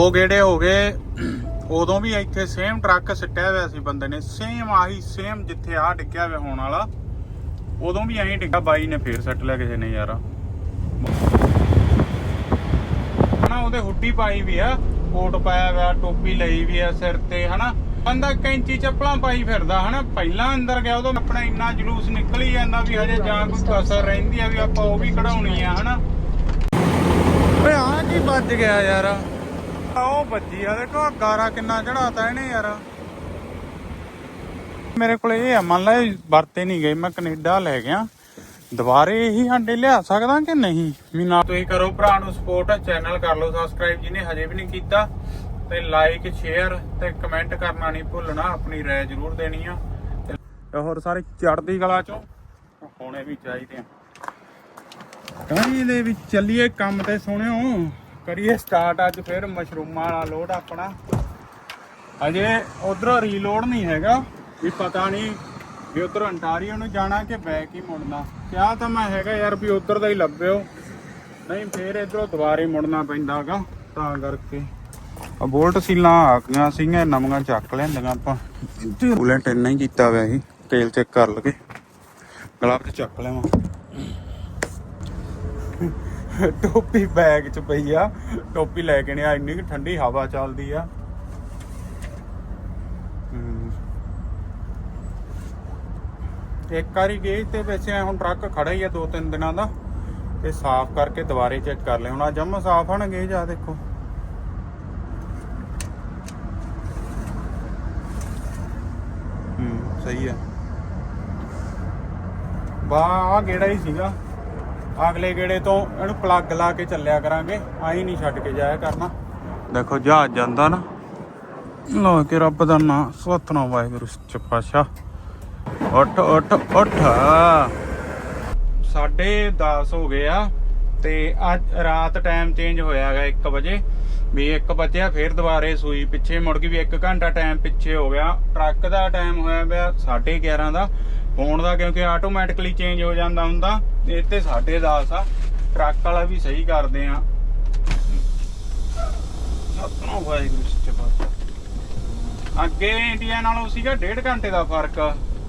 ਦੋ ਗੇੜੇ ਹੋ ਗਏ। ਉਦੋਂ ਵੀ ਇੱਥੇ ਸੇਮ ਟਰੱਕ ਸਿੱਟਿਆ ਹੋਇਆ ਸੀ ਬੰਦੇ ਨੇ। ਸੇਮ ਆਹੀ ਸੇਮ ਜਿੱਥੇ ਆ ਡਿੱਗਿਆ ਹੋਇਆ ਹੋਣ ਵਾਲਾ। ਉਦੋਂ ਵੀ ਐਂ ਡਿੱਗਾ। ਬਾਈ ਨੇ ਫੇਰ ਸੱਟ ਲਿਆ ਕਿਸੇ ਨੇ ਯਾਰ। ਹਨਾ, ਉਹਦੇ ਹੁੱਡੀ ਪਾਈ ਵੀ ਆ। ਕੋਟ ਪਾਇਆ ਹੋਇਆ, ਟੋਪੀ ਲਈ ਵੀ ਆ ਸਿਰ ਤੇ, ਹਨਾ। ਬੰਦਾ ਕੈਂਚੀ ਚੱਪਲਾਂ ਪਾਈ ਫਿਰਦਾ, ਹਨਾ। ਪਹਿਲਾਂ ਅੰਦਰ ਗਿਆ, ਉਦੋਂ ਆਪਣਾ ਇੰਨਾ ਜਲੂਸ ਨਿਕਲੀ ਜਾਂਦਾ ਵੀ ਹਜੇ ਜਾਂ ਕੋਈ ਕਸਰ ਰਹਿੰਦੀ ਆ ਵੀ ਆਪਾਂ ਉਹ ਵੀ ਕਢਾਉਣੀ ਆ, ਹਨਾ। ਓਏ ਆ ਕੀ ਵੱਜ ਗਿਆ ਯਾਰ? ਆ ਉਹ ਵੱਜੀ ਆ, ਦੇਖੋ ਗਾਰਾ ਕਿੰਨਾ ਚੜਾਤਾ ਇਹਨੇ ਯਾਰ। ਮੇਰੇ ਕੋਲ ਇਹ ਆ, ਮੰਨ ਲਾ ਵਰਤੇ ਨਹੀਂ ਗਏ, ਮੈਂ ਕੈਨੇਡਾ ਲੈ ਗਿਆ। ਦੁਬਾਰੇ ਇਹੀ ਹਾਂਡੇ ਲਿਆ ਸਕਦਾ ਕਿ ਨਹੀਂ? ਵੀ ਨਾ ਤੁਸੀਂ ਕਰੋ ਭਰਾ ਨੂੰ ਸਪੋਰਟ ਚੈਨਲ ਕਰ ਲਓ ਸਬਸਕ੍ਰਾਈਬ ਜਿਹਨੇ ਹਜੇ ਵੀ ਨਹੀਂ ਕੀਤਾ, ਤੇ ਲਾਈਕ ਸ਼ੇਅਰ ਤੇ ਕਮੈਂਟ ਕਰਨਾ ਨਹੀਂ ਭੁੱਲਣਾ, ਆਪਣੀ ਰਾਏ ਜ਼ਰੂਰ ਦੇਣੀ ਆ। ਤੇ ਹੋਰ ਸਾਰੇ ਚੜਦੀ ਕਲਾ ਚੋਂ ਹੋਣੇ ਵੀ ਚਾਹੀਦੇ ਆ। ਕਰੀ ਦੇ ਵਿੱਚ ਚੱਲੀਏ ਕੰਮ ਤੇ ਸੋਹਣਿਓ ਕਰੀਏ ਸਟਾਰਟ ਅੱਜ ਫਿਰ ਮਸ਼ਰੂਮਾਂ ਵਾਲਾ ਲੋਡ ਆਪਣਾ। ਅਜੇ ਉਧਰੋਂ ਰੀਲੋਡ ਨਹੀਂ ਹੈਗਾ, ਵੀ ਪਤਾ ਨਹੀਂ ਵੀ ਉਧਰ ਅੰਟਾਰੀਓ ਨੂੰ ਜਾਣਾ ਕਿ ਬੈਕ ਹੀ ਮੁੜਨਾ। ਕਿਹਾ ਤਾਂ ਮੈਂ ਹੈਗਾ ਯਾਰ ਵੀ ਉਧਰ ਦਾ ਹੀ ਲੱਭਿਓ। ਨਹੀਂ, ਫੇਰ ਇਧਰੋਂ ਦੁਬਾਰੇ ਮੁੜਨਾ ਪੈਂਦਾਗਾ, ਤਾਂ ਕਰਕੇ। ਆ ਬੋਲਟ ਸੀਲਾਂ ਆ ਗਈਆਂ ਸੀਗੀਆਂ, ਨਵੀਆਂ ਚੱਕ ਲੈਂਦੀਆਂ ਆਪਾਂ। ਬੁਲਟ ਇੰਨਾ ਹੀ ਕੀਤਾ ਹੋਇਆ ਸੀ ਤੇਲ ਚੈੱਕ ਕਰ ਲਗੇ ਗਲਾਬ ਚ ਚੱਕ ਲੈਵਾਂ। ਟੋਪੀ ਬੈਗ ਚ ਪਈ ਆ। ਟੋਪੀ ਲੈ ਕੇ ਨੇ ਆ ਇੰਨੀ ਠੰਡੀ ਹਵਾ ਚੱਲਦੀ ਆ। ਇੱਕ ਵਾਰੀ ਗਏ ਤੇ ਵੈਸੇ ਹੁਣ ਟਰੱਕ ਖੜਾ ਹੀ ਆ ਦੋ ਤਿੰਨ ਦਿਨਾਂ ਦਾ। ਤੇ ਸਾਫ਼ ਕਰਕੇ ਦੁਬਾਰੇ ਚੈੱਕ ਕਰ ਲਿਆ। ਹੁਣ ਆ ਜੰਮ ਸਾਫ਼ ਹਨ ਜਾ ਦੇਖੋ। ਹੂੰ, ਸਹੀ ਆ। ਵਾਹ ਆ ਗੇੜਾ ਹੀ ਸੀਗਾ। ਅਗਲੇ ਗੇੜੇ ਤੋਂ ਇਹਨੂੰ ਪਲੱਗ ਲਾ ਕੇ ਚੱਲਿਆ ਕਰਾਂਗੇ। ਆਈ ਨਹੀਂ ਛੱਡ ਕੇ ਜਾਇਆ ਕਰਨਾ। ਦੇਖੋ, ਜਹਾਜ਼ ਜਾਂਦਾ ਨਾ। ਲੋ ਕੇ ਰੱਬ ਦਾ ਨਾਮ ਸਤਨਾਮ ਵਾਹਿਗੁਰੂ ਸੱਚੇ ਉੱਠ ਉੱਠ ਉੱਠ। ਸਾਢੇ 10 ਹੋ ਗਏ ਆ ਤੇ ਅੱਜ ਰਾਤ ਟਾਈਮ ਚੇਂਜ ਹੋਇਆ 1 ਵਜੇ। ਵੀ 1 ਵਜਿਆ ਫੇਰ ਦੁਬਾਰੇ ਸੂਈ ਪਿੱਛੇ ਮੁੜ ਗਈ, ਵੀ 1 ਘੰਟਾ ਟਾਈਮ ਪਿੱਛੇ ਹੋ ਗਿਆ। ਟਰੱਕ ਦਾ ਟਾਈਮ ਹੋਇਆ ਪਿਆ 11:30 ਦਾ। ਫੋਨ ਦਾ, ਕਿਉਂਕਿ ਆਟੋਮੈਟਿਕਲੀ ਚੇਂਜ ਹੋ ਜਾਂਦਾ ਹੁੰਦਾ। ਇਹ ਤੇ 10:30 ਆ। ਟਰੱਕ ਵਾਲਾ ਵੀ ਸਹੀ ਕਰਦੇ ਆ। ਸਤਨਾਮ ਵਾਹਿਗੁਰੂ ਸੱਚੇ ਪਾਤਸ਼ਾਹ ਅੱਗੇ ਇੰਡੀਆ ਨਾਲੋਂ ਸੀਗਾ ਡੇਢ ਘੰਟੇ ਦਾ ਫ਼ਰਕ।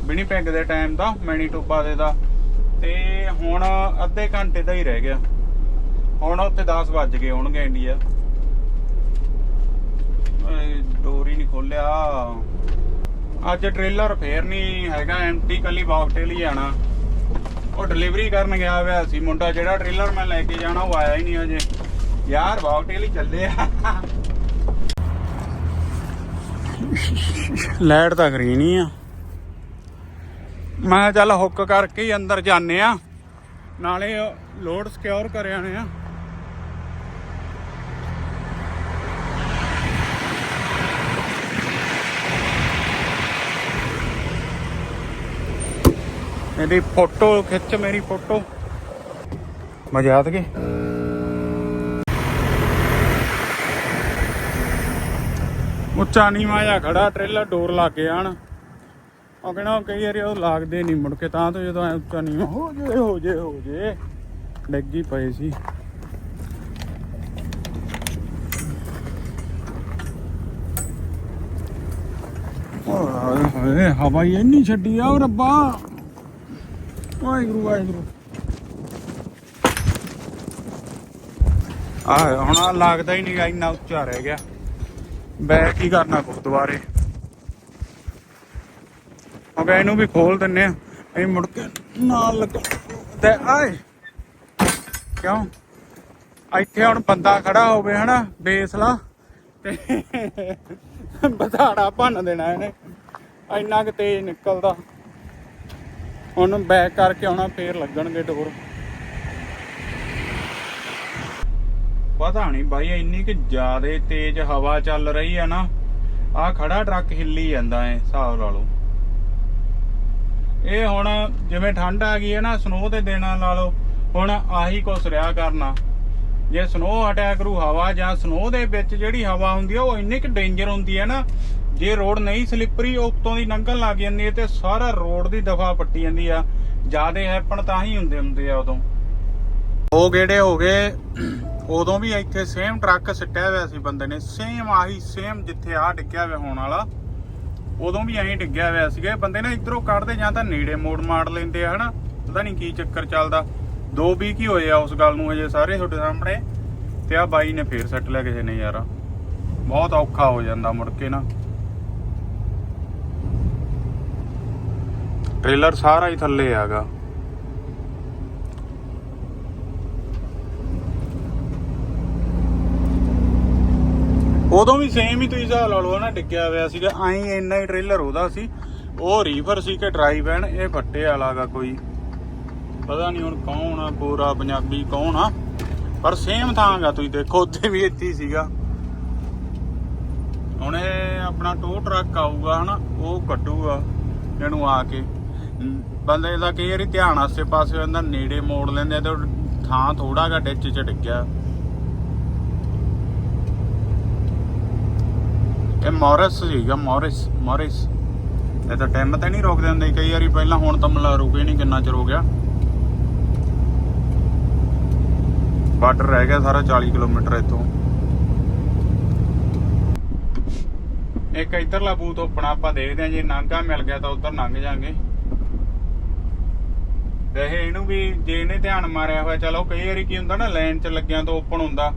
ਵਿਨੀਪੈਗ ਦੇ ਟਾਈਮ ਦਾ ਮੈਨੀਟੋਬਾ ਦੇ ਦਾ। ਤੇ ਹੁਣ ਅੱਧੇ ਘੰਟੇ ਦਾ ਹੀ ਰਹਿ ਗਿਆ। ਹੁਣ ਉੱਥੇ 10 ਵੱਜ ਗਏ ਹੋਣਗੇ ਇੰਡੀਆ। ਓਏ ਡੋਰੀ ਨਹੀਂ ਖੋਲਿਆ ਅੱਜ ਟ੍ਰੇਲਰ ਫੇਰ ਨਹੀਂ ਹੈਗਾ ਐਮਟੀ ਕੱਲੀ ਬਾਕਟੇਲ ਹੀ ਆਣਾ ਉਹ ਡਿਲੀਵਰੀ ਕਰਨ ਗਿਆ ਹੋਇਆ ਸੀ ਮੁੰਡਾ ਜਿਹੜਾ ਟ੍ਰੇਲਰ ਮੈਂ ਲੈ ਕੇ ਜਾਣਾ ਉਹ ਆਇਆ ਹੀ ਨਹੀਂ ਅਜੇ ਯਾਰ ਬਾਕਟੇਲ ਹੀ ਚੱਲੇ ਆ। ਲਾਈਟ ਤਾਂ ਗ੍ਰੀਨ ਹੀ ਆ। ਮੈਂ ਚੱਲ ਹੁੱਕ ਕਰਕੇ ਹੀ ਅੰਦਰ ਜਾਂਦੇ ਆ। ਨਾਲੇ ਲੋਡ ਸਿਕਿਉਰ ਕਰ ਆਣੇ ਆ ਇਹਦੀ ਫੋਟੋ, ਖਿੱਚ ਮੇਰੀ ਫੋਟੋ। ਮਜ਼ਾ ਆ ਉੱਚਾ ਨੀਵਾਂ ਜਿਹਾ ਖੜਾ ਟ੍ਰੇਲਰ ਡੋਰ ਲਾ ਕੇ ਆਣ। ਉਹ ਕਹਿੰਦਾ ਕਈ ਵਾਰੀ ਉਹ ਲੱਗਦੇ ਨਹੀਂ ਮੁੜ ਕੇ, ਤਾਂ ਤੋਂ ਜਦੋਂ ਉੱਚਾ ਨੀਵਾਂ, ਹੋ ਜੇ ਹੋ ਜੇ ਹੋ ਜੇ। ਡੱਗੀ ਪਏ ਸੀ। ਹਵਾ ਹੀ ਇੰਨੀ ਛੱਡੀ ਆ ਰੱਬਾ। ਵਾਹਿਗੁਰੂ ਵਾਹਿਗੁਰੂ। ਆ ਹੁਣ ਆਹ ਲੱਗਦਾ ਹੀ ਨਹੀਂ ਇੰਨਾ ਉੱਚਾ ਰਹਿ ਗਿਆ। ਬੈਕ ਹੀ ਕਰਨਾ ਗੁਰਦੁਆਰੇ ਅਬੇ ਇਹਨੂੰ ਵੀ ਖੋਲ ਦਿੰਨੇ ਆ। ਇਹ ਮੁੜ ਕੇ ਨਾਲ ਲੱਗ। ਤੇ ਆਏ। ਕਿਉਂ? ਇੱਥੇ ਹੁਣ ਬੰਦਾ ਖੜਾ ਹੋਵੇ, ਹਨਾ, ਬੇਸਲਾ। ਤੇ ਬਧਾੜਾ ਭੰਨ ਦੇਣਾ ਇਹਨੇ। ਇੰਨਾ ਕਿ ਤੇਜ਼ ਨਿਕਲਦਾ। ਹੁਣ ਬੈਕ ਕਰਕੇ ਆਉਣਾ, ਫੇਰ ਲੱਗਣਗੇ ਡੋਰ ਪਤਾ ਨਹੀਂ ਬਾਈ, ਇੰਨੀ ਕਿ ਜ਼ਿਆਦੇ ਤੇਜ਼ ਹਵਾ ਚੱਲ ਰਹੀ ਆ ਨਾ ਆ ਖੜਾ ਟਰੱਕ ਹਿੱਲੀ ਜਾਂਦਾ ਐ, ਹਿਸਾਬ ਲਾ ਲਓ। ਇਹ ਹੁਣ ਜਿਵੇਂ ਠੰਡ ਆ ਗਈ ਹੈ ਨਾ ਸਨੋ ਦੇ ਦਿਨਾਂ ਲਾ ਲਓ, ਹੁਣ ਆਹੀ ਕੁਛ ਰਿਆ ਕਰਨਾ। ਜੇ ਸਨੋ ਹਟਿਆ ਕਰੂ ਹਵਾ ਜਾਂ ਸਨੋ ਦੇ ਵਿੱਚ ਜਿਹੜੀ ਹਵਾ ਹੁੰਦੀ ਆ, ਉਹ ਇੰਨੀ ਕਿ ਡੇਂਜਰ ਹੁੰਦੀ ਹੈ ਨਾ ਜੇ ਰੋਡ ਨਹੀਂ ਸਲਿੱਪਰੀ, ਉੱਤੋਂ ਦੀ ਲੰਘਣ ਲੱਗ ਜਾਂਦੀ ਹੈ ਤੇ ਸਾਰਾ ਰੋਡ ਦੀ ਦਫਾ ਪੱਟੀ ਜਾਂਦੀ ਆ। ਜਿਆਦੇ ਹੈਪਣ ਤਾਂ ਹੀ ਹੁੰਦੇ ਹੁੰਦੇ ਆ ਉਦੋਂ। ਹੋ ਗੇੜੇ ਹੋ ਗਏ। ਉਦੋਂ ਵੀ ਇੱਥੇ ਸੇਮ ਟਰੱਕ ਸਿੱਟਿਆ ਹੋਇਆ ਸੀ ਬੰਦੇ ਨੇ। ਸੇਮ ਆਹੀ ਸੇਮ ਜਿੱਥੇ ਆ ਡਿੱਗਿਆ ਹੋਇਆ ਹੋਣ ਵਾਲਾ। ਉਦੋਂ ਵੀ ਐਂ ਡਿੱਗਿਆ ਹੋਇਆ ਸੀਗਾ। ਬੰਦੇ ਨੇ ਇਧਰੋਂ ਕੱਢਦੇ ਜਾਂ ਤਾਂ ਨੇੜੇ ਮੋੜ ਮਾਰ ਲੈਂਦੇ ਆ, ਹਨਾ? ਪਤਾ ਨਹੀਂ ਕੀ ਚੱਕਰ ਚੱਲਦਾ। ਦੋ ਵੀ ਕੀ ਹੋਏ ਆ ਉਸ ਗੱਲ ਨੂੰ ਹਜੇ ਸਾਰੇ ਤੁਹਾਡੇ ਸਾਹਮਣੇ। ਤੇ ਆ ਬਾਈ ਨੇ ਫੇਰ ਸੱਟ ਲਿਆ ਕਿਸੇ ਨੇ ਯਾਰ। ਬਹੁਤ ਔਖਾ ਹੋ ਜਾਂਦਾ ਮੁੜ ਕੇ ਨਾ। ਟ੍ਰੇਲਰ ਸਾਰਾ ਹੀ ਥੱਲੇ ਹੈਗਾ ਉਦੋਂ ਵੀ ਸੇਮ ਹੀ ਤੁਸੀਂ ਹਿਸਾਬ ਲਾ ਲਓ ਨਾ ਡਿੱਗਿਆ ਹੋਇਆ ਸੀਗਾ। ਐਂ ਇੰਨਾ ਹੀ ਟ੍ਰੇਲਰ ਉਹਦਾ ਸੀ। ਉਹ ਰੀਫਰ ਸੀ ਕਿ ਡਰਾਈਵ ਐਨ ਇਹ ਫੱਟੇ ਵਾਲਾ ਗਾ ਕੋਈ। ਪਤਾ ਨਹੀਂ ਹੁਣ ਕੌਣ ਆ, ਪੂਰਾ ਪੰਜਾਬੀ ਕੌਣ ਆ। ਪਰ ਸੇਮ ਥਾਂ ਗਾ ਤੁਸੀਂ ਦੇਖੋ, ਉੱਥੇ ਵੀ ਇੱਥੇ ਹੀ ਸੀਗਾ। ਹੁਣ ਇਹ ਆਪਣਾ ਟੋ ਟਰੱਕ ਆਊਗਾ ਹਨਾ, ਉਹ ਕੱਢੂਗਾ, ਇਹਨੂੰ ਆ ਕੇ। ਬੰਦੇ ਦਾ ਕਈ ਵਾਰੀ ਧਿਆਨ ਆਸੇ ਪਾਸੇ ਹੋ ਜਾਂਦਾ, ਨੇੜੇ ਮੋੜ ਲੈਂਦੇ ਆ ਤੇ ਥਾਂ ਥੋੜਾ ਜਿਹਾ ਡਿੱਚ ਚ ਡਿੱਗਿਆ ਇਹ ਮੌਰਿਸ ਸੀਗਾ, ਮੌਰਿਸ ਮੌਰਿਸ। ਇਹ ਤਾਂ ਟਾਈਮ ਤੇ ਨਹੀਂ ਰੋਕਦੇ ਹੁੰਦੇ, ਕਈ ਵਾਰੀ ਪਹਿਲਾਂ ਹੁਣ ਤਾਂ ਮਲਾ ਰੁਕੇ ਨਹੀਂ ਕਿੰਨਾ ਚਿਰ ਹੋ ਗਿਆ। ਬਾਰਡਰ ਰਹਿ ਗਿਆ ਸਾਰਾ 40 ਕਿਲੋਮੀਟਰ ਇੱਥੋਂ। ਇੱਕ ਇਧਰਲਾ ਬੂਤ ਓਪਣਾ ਆਪਾਂ ਦੇਖਦੇ ਹਾਂ, ਜੇ ਨਾਂਗਾ ਮਿਲ ਗਿਆ ਤਾਂ ਉਧਰ ਲੰਘ ਜਾਾਂਗੇ। ਵੈਸੇ ਇਹਨੂੰ ਵੀ ਜੇ ਇਹਨੇ ਧਿਆਨ ਮਾਰਿਆ ਹੋਇਆ, ਚਲੋ ਕਈ ਵਾਰੀ ਕੀ ਹੁੰਦਾ ਨਾ, ਲਾਈਨ 'ਚ ਲੱਗਿਆਂ ਤੋਂ ਓਪਨ ਹੁੰਦਾ।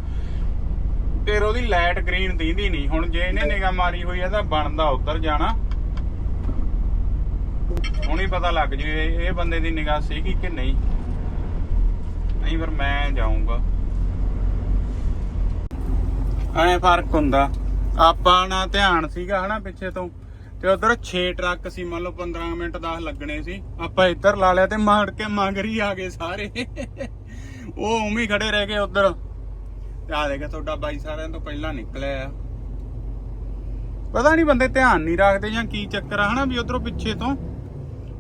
ਫਿਰ ਉਹਦੀ ਲਾਈਟ ਗ੍ਰੀਨ ਦੀਂਦੀ ਨਹੀਂ। ਹੁਣ ਜੇ ਇਹਨੇ ਨਿਗਾ ਮਾਰੀ ਹੋਈ ਆ, ਤਾਂ ਬਣਦਾ ਉਧਰ ਜਾਣਾ। ਹੁਣ ਪਤਾ ਲੱਗ ਜੂ ਇਹ ਇਹ ਬੰਦੇ ਦੀ ਨਿਗਾਹ ਸੀਗੀ ਕਿ ਨਹੀਂ। ਨਹੀਂ ਫਿਰ ਮੈਂ ਜਾਊਂਗਾ। ਐ ਫ਼ਰਕ ਹੁੰਦਾ। ਆਪਾਂ ਨਾ ਧਿਆਨ ਸੀਗਾ ਹਨਾ ਪਿੱਛੇ ਤੋਂ। ਤੇ ਉਧਰ 6 ਟਰੱਕ ਸੀ, ਮੰਨ ਲਓ 15 ਮਿੰਟ 10 ਲੱਗਣੇ ਸੀ। ਆਪਾਂ ਇੱਧਰ ਲਾ ਲਿਆ ਤੇ ਮਾਰ ਕੇ ਮਗਰ ਹੀ ਆ ਗਏ ਸਾਰੇ। ਉਹ ਉਵੇਂ ਹੀ ਖੜੇ ਰਹਿ ਗਏ ਉਧਰ। ਤੇ ਆ ਦੇਖੇ ਤੁਹਾਡਾ ਬਾਈ ਸਾਰਿਆਂ ਤੋਂ ਪਹਿਲਾਂ ਨਿਕਲਿਆ ਆ। ਪਤਾ ਨਹੀਂ ਬੰਦੇ ਧਿਆਨ ਨਹੀਂ ਰੱਖਦੇ ਜਾਂ ਕੀ ਚੱਕਰ ਆ, ਹਨਾ ਵੀ ਉਧਰੋਂ ਪਿੱਛੇ ਤੋਂ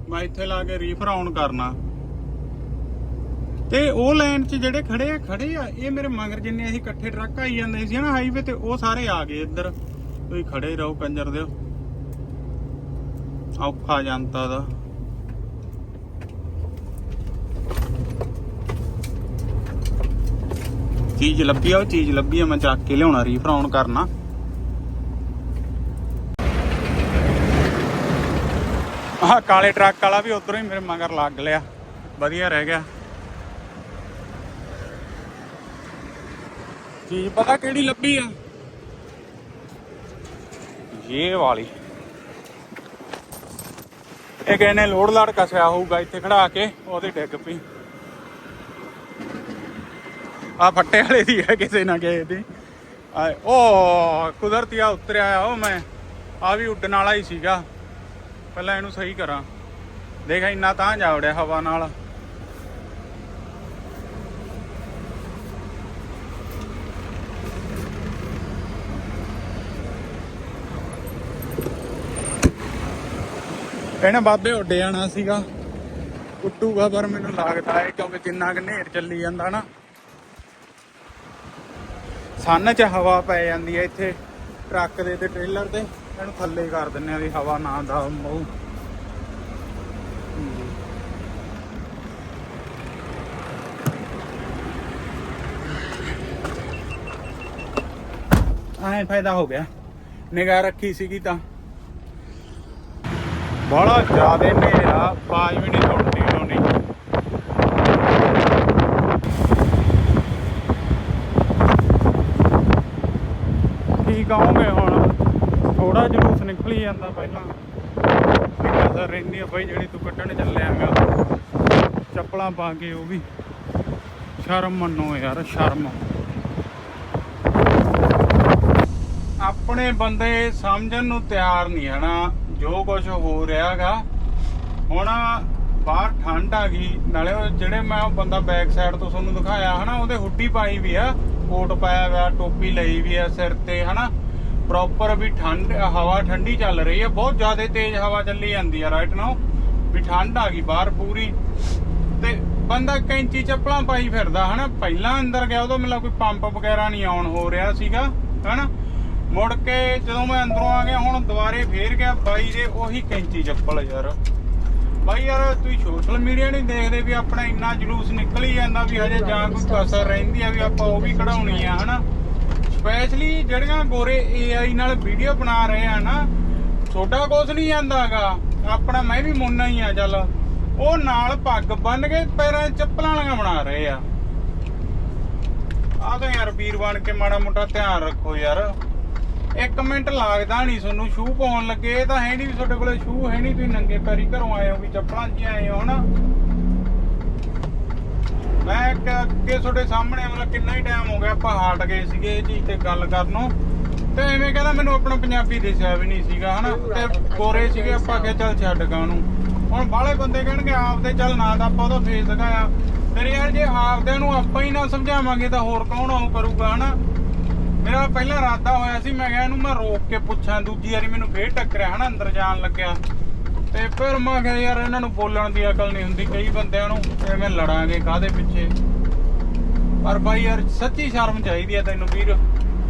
ਮੈਂ ਇੱਥੇ ਲਾ ਕੇ ਰੀਫਰ ਆਨ ਕਰਨਾ। ਤੇ ਉਹ ਲਾਈਨ 'ਚ ਜਿਹੜੇ ਖੜੇ ਆ ਖੜੇ ਆ, ਇਹ ਮੇਰੇ ਮਗਰ ਜਿੰਨੇ ਅਸੀਂ ਇਕੱਠੇ ਟਰੱਕ ਆਈ ਜਾਂਦੇ ਸੀ ਨਾ ਹਾਈਵੇ ਤੇ ਉਹ ਸਾਰੇ ਆ ਗਏ ਇੱਧਰ। ਤੁਸੀਂ ਖੜੇ ਰਹੋ, ਕੰਜਰ ਦਿਓ। ਔਖਾ ਜਨਤਾ ਦਾ ਚੀਜ਼ ਲੱਭੀ ਆ ਉਹ ਚੀਜ਼ ਲੱਭੀ ਆ ਮੈਂ ਚੱਕ ਕੇ ਲਿਆਉਣਾ ਰੀਫਰ ਆਨ ਕਰਨਾ ਆਹ ਕਾਲੇ ਟਰੱਕ ਵਾਲਾ ਵੀ ਉਧਰੋਂ ਹੀ ਮੇਰੇ ਮਗਰ ਲੱਗ ਲਿਆ ਵਧੀਆ ਰਹਿ ਗਿਆ ਚੀਜ਼ ਪਤਾ ਕਿਹੜੀ ਲੱਭੀ ਆ ਇਹ ਵਾਲੀ ਇਹ ਕਿਸੇ ਲੋੜ ਲਾੜ ਕਸਿਆ ਹੋਊਗਾ ਇੱਥੇ ਖੜਾ ਕੇ, ਉਹਦੇ ਡਿੱਗ ਪਈ। ਆ ਫੱਟੇ ਵਾਲੇ ਦੀ ਹੈ ਕਿਸੇ ਨਾ ਕਿਸੇ ਦੀ। ਆ ਉਹ ਕੁਦਰਤੀ ਆ ਉਤਰਿਆ ਆ ਉਹ ਮੈਂ। ਆ ਵੀ ਉੱਡਣ ਵਾਲਾ ਹੀ ਸੀਗਾ। ਪਹਿਲਾਂ ਇਹਨੂੰ ਸਹੀ ਕਰਾਂ। ਦੇਖ, ਇੰਨਾ ਤਾਂ ਜਾ ਵੜਿਆ ਹਵਾ ਨਾਲ। ਇਹਨੇ ਬਾਬੇ ਉੱਡੇ ਜਾਣਾ ਸੀਗਾ। ਉੱਡੂਗਾ ਪਰ ਮੈਨੂੰ ਲੱਗਦਾ ਹੈ ਕਿਉਂਕਿ ਜਿੰਨਾ ਕਿ ਹਨੇਰ ਚੱਲੀ ਜਾਂਦਾ ਨਾ। ਸੰਨ 'ਚ ਹਵਾ ਪੈ ਜਾਂਦੀ ਹੈ ਇੱਥੇ ਟਰੱਕ ਦੇ ਤੇ ਟ੍ਰੇਲਰ ਤੇ ਇਹਨੂੰ ਥੱਲੇ ਕਰ ਦਿੰਨੇ ਆ ਵੀ ਹਵਾ ਨਾ ਦਾ ਮੂੰਹ। ਆਏ ਫਾਇਦਾ ਹੋ ਗਿਆ। ਨਿਗਾਹ ਰੱਖੀ ਸੀਗੀ ਤਾਂ। ਬੜਾ ਜ਼ਿਆਦੇ ਹਨੇਰਾ ਆਵਾਜ਼ ਵੀ ਨਹੀਂ ਸੁਣਦੀ ਹੋਣੀ ਕੀ ਕਹੋਗੇ ਹੁਣ? ਥੋੜਾ ਜਲੂਸ ਨਿਕਲੀ ਜਾਂਦਾ ਪਹਿਲਾਂ। ਕਸਰ ਰਹਿੰਦੀ ਆ ਬਾਈ ਜਿਹੜੀ ਤੂੰ ਕੱਢਣ ਚੱਲਿਆ ਮੈਂ ਚੱਪਲਾਂ ਪਾ ਕੇ ਉਹ ਵੀ। ਸ਼ਰਮ ਮੰਨੋ ਯਾਰ, ਸ਼ਰਮ। ਆਪਣੇ ਬੰਦੇ ਸਮਝਣ ਨੂੰ ਤਿਆਰ ਨਹੀਂ ਹਨਾ ਜੋ ਕੁਝ ਹੋ ਰਿਹਾਗਾ, ਹੁਣ ਬਾਹਰ ਠੰਡ ਆ ਗਈ, ਨਾਲੇ ਉਹ ਜਿਹੜੇ ਮੈਂ ਉਹ ਬੰਦਾ ਬੈਕ ਸਾਈਡ ਤੋਂ ਤੁਹਾਨੂੰ ਦਿਖਾਇਆ, ਹਨਾ, ਉਹਦੇ ਹੁੱਡੀ ਪਾਈ ਵੀ ਆ, ਕੋਟ ਪਾਇਆ ਹੋਇਆ, ਟੋਪੀ ਲਈ ਵੀ ਆ ਸਿਰ ਤੇ, ਹਨਾ। ਪ੍ਰੋਪਰ ਵੀ ਠੰਡ, ਹਵਾ ਠੰਡੀ ਚੱਲ ਰਹੀ ਹੈ ਬਹੁਤ ਜ਼ਿਆਦਾ ਤੇਜ਼ ਹਵਾ ਚੱਲੀ ਜਾਂਦੀ ਆ ਰਾਈਟ ਨਾਓ ਵੀ ਠੰਡ ਆ ਗਈ ਬਾਹਰ ਪੂਰੀ। ਤੇ ਬੰਦਾ ਕੈਂਚੀ ਚੱਪਲਾਂ ਪਾਈ ਫਿਰਦਾ, ਹਨਾ। ਪਹਿਲਾਂ ਅੰਦਰ ਗਿਆ, ਉਦੋਂ ਮਤਲਬ ਕੋਈ ਪੰਪ ਵਗੈਰਾ ਨਹੀਂ ਆਨ ਹੋ ਰਿਹਾ ਸੀਗਾ, ਹਨਾ। ਮੁੜ ਕੇ ਜਦੋਂ ਮੈਂ ਅੰਦਰੋਂ ਆ ਗਿਆ ਹੁਣ ਦੁਬਾਰੇ ਫੇਰ ਗਿਆ। ਬਾਈ ਦੇ ਉਹੀ ਕੈਂਚੀ ਚੱਪਲ ਯਾਰ। ਬਾਈ ਯਾਰ ਤੁਸੀਂ ਸੋਸ਼ਲ ਮੀਡੀਆ ਨਹੀਂ ਦੇਖਦੇ ਵੀ ਆਪਣਾ ਇੰਨਾ ਜਲੂਸ ਨਿਕਲ ਹੀ ਜਾਂਦਾ ਵੀ ਹਜੇ ਜਾਂ ਕੋਈ ਕਸਰ ਰਹਿੰਦੀ ਆ ਵੀ ਆਪਾਂ ਉਹ ਵੀ ਕਢਾਉਣੀ ਆ ਹਨਾ? ਸਪੈਸ਼ਲੀ ਜਿਹੜੀਆਂ ਗੋਰੇ AI ਨਾਲ ਵੀਡੀਓ ਬਣਾ ਰਹੇ ਆ ਨਾ ਛੋਟਾ ਕੁਛ ਨਹੀਂ ਜਾਂਦਾਗਾ ਆਪਣਾ ਮੈਂ ਵੀ ਮੁੰਨਾ ਹੀ ਆ ਚੱਲ। ਉਹ ਨਾਲ ਪੱਗ ਬੰਨ ਕੇ ਪੈਰਾਂ ਚੱਪਲਾਂ ਵਾਲੀਆਂ ਬਣਾ ਰਹੇ ਆ। ਆ ਤਾਂ ਯਾਰ ਵੀਰ ਬਣ ਕੇ ਮਾੜਾ ਮੋਟਾ ਧਿਆਨ ਰੱਖੋ ਯਾਰ। ਇੱਕ ਮਿੰਟ ਲੱਗਦਾ ਨਹੀਂ ਤੁਹਾਨੂੰ ਸ਼ੂ ਪਾਉਣ ਲੱਗੇ, ਇਹ ਤਾਂ ਹੈ ਨਹੀਂ ਵੀ ਤੁਹਾਡੇ ਕੋਲੇ ਸ਼ੂ ਹੈ ਨਹੀਂ, ਤੁਸੀਂ ਨੰਗੇ ਪੈਰੀ ਘਰੋਂ ਆਏ ਹੋ, ਵੀ ਚੱਪਲਾਂ 'ਚ ਆਏ ਹੋ, ਹਨਾ? ਮੈਂ ਕਿ ਤੁਹਾਡੇ ਸਾਹਮਣੇ, ਮਤਲਬ ਕਿੰਨਾ ਹੀ ਟਾਈਮ ਹੋ ਗਿਆ, ਆਪਾਂ ਹਟ ਗਏ ਸੀਗੇ ਇਹ ਚੀਜ਼ ਤੇ ਗੱਲ ਕਰਨੋਂ ਤੇ ਐਵੇਂ ਕਹਿੰਦਾ ਮੈਨੂੰ ਆਪਣਾ ਪੰਜਾਬੀ ਦਿਸਿਆ ਵੀ ਨਹੀਂ ਸੀਗਾ, ਹਨਾ? ਤੇ ਗੋਰੇ ਸੀਗੇ, ਆਪਾਂ ਕਿਹਾ ਚੱਲ ਛੱਡ ਗਾ ਉਹਨੂੰ। ਹੁਣ ਬਾਹਲੇ ਬੰਦੇ ਕਹਿਣਗੇ, ਆਪਦੇ ਚੱਲ ਨਾ ਤਾਂ ਆਪਾਂ ਉਹਦਾ ਫੇਸ ਦਿਖਾਇਆ। ਫਿਰ ਯਾਰ ਜੇ ਆਪਦਿਆਂ ਨੂੰ ਆਪਾਂ ਹੀ ਨਾ ਸਮਝਾਵਾਂਗੇ, ਤਾਂ ਹੋਰ ਕੌਣ ਉਹ ਕਰੂਗਾ, ਹਨਾ? ਮੇਰਾ ਪਹਿਲਾਂ ਇਰਾਦਾ ਹੋਇਆ ਸੀ, ਮੈਂ ਕਿਹਾ ਇਹਨੂੰ ਮੈਂ ਰੋਕ ਕੇ ਪੁੱਛਾਂ, ਦੂਜੀ ਵਾਰੀ ਮੈਨੂੰ ਫੇਰ ਟੱਕਰਿਆ, ਹਨਾ, ਅੰਦਰ ਜਾਣ ਲੱਗਿਆ। ਤੇ ਫਿਰ ਮੈਂ ਕਿਹਾ ਯਾਰ ਇਹਨਾਂ ਨੂੰ ਬੋਲਣ ਦੀ ਅਕਲ ਨਹੀਂ ਹੁੰਦੀ, ਕਈ ਬੰਦਿਆਂ ਨੂੰ ਐਵੇਂ ਲੜਾਂਗੇ ਕਾਦੇ ਪਿੱਛੇ। ਪਰ ਬਾਈ ਯਾਰ, ਸੱਚੀ ਸ਼ਰਮ ਚਾਹੀਦੀ ਆ ਤੈਨੂੰ ਵੀਰ।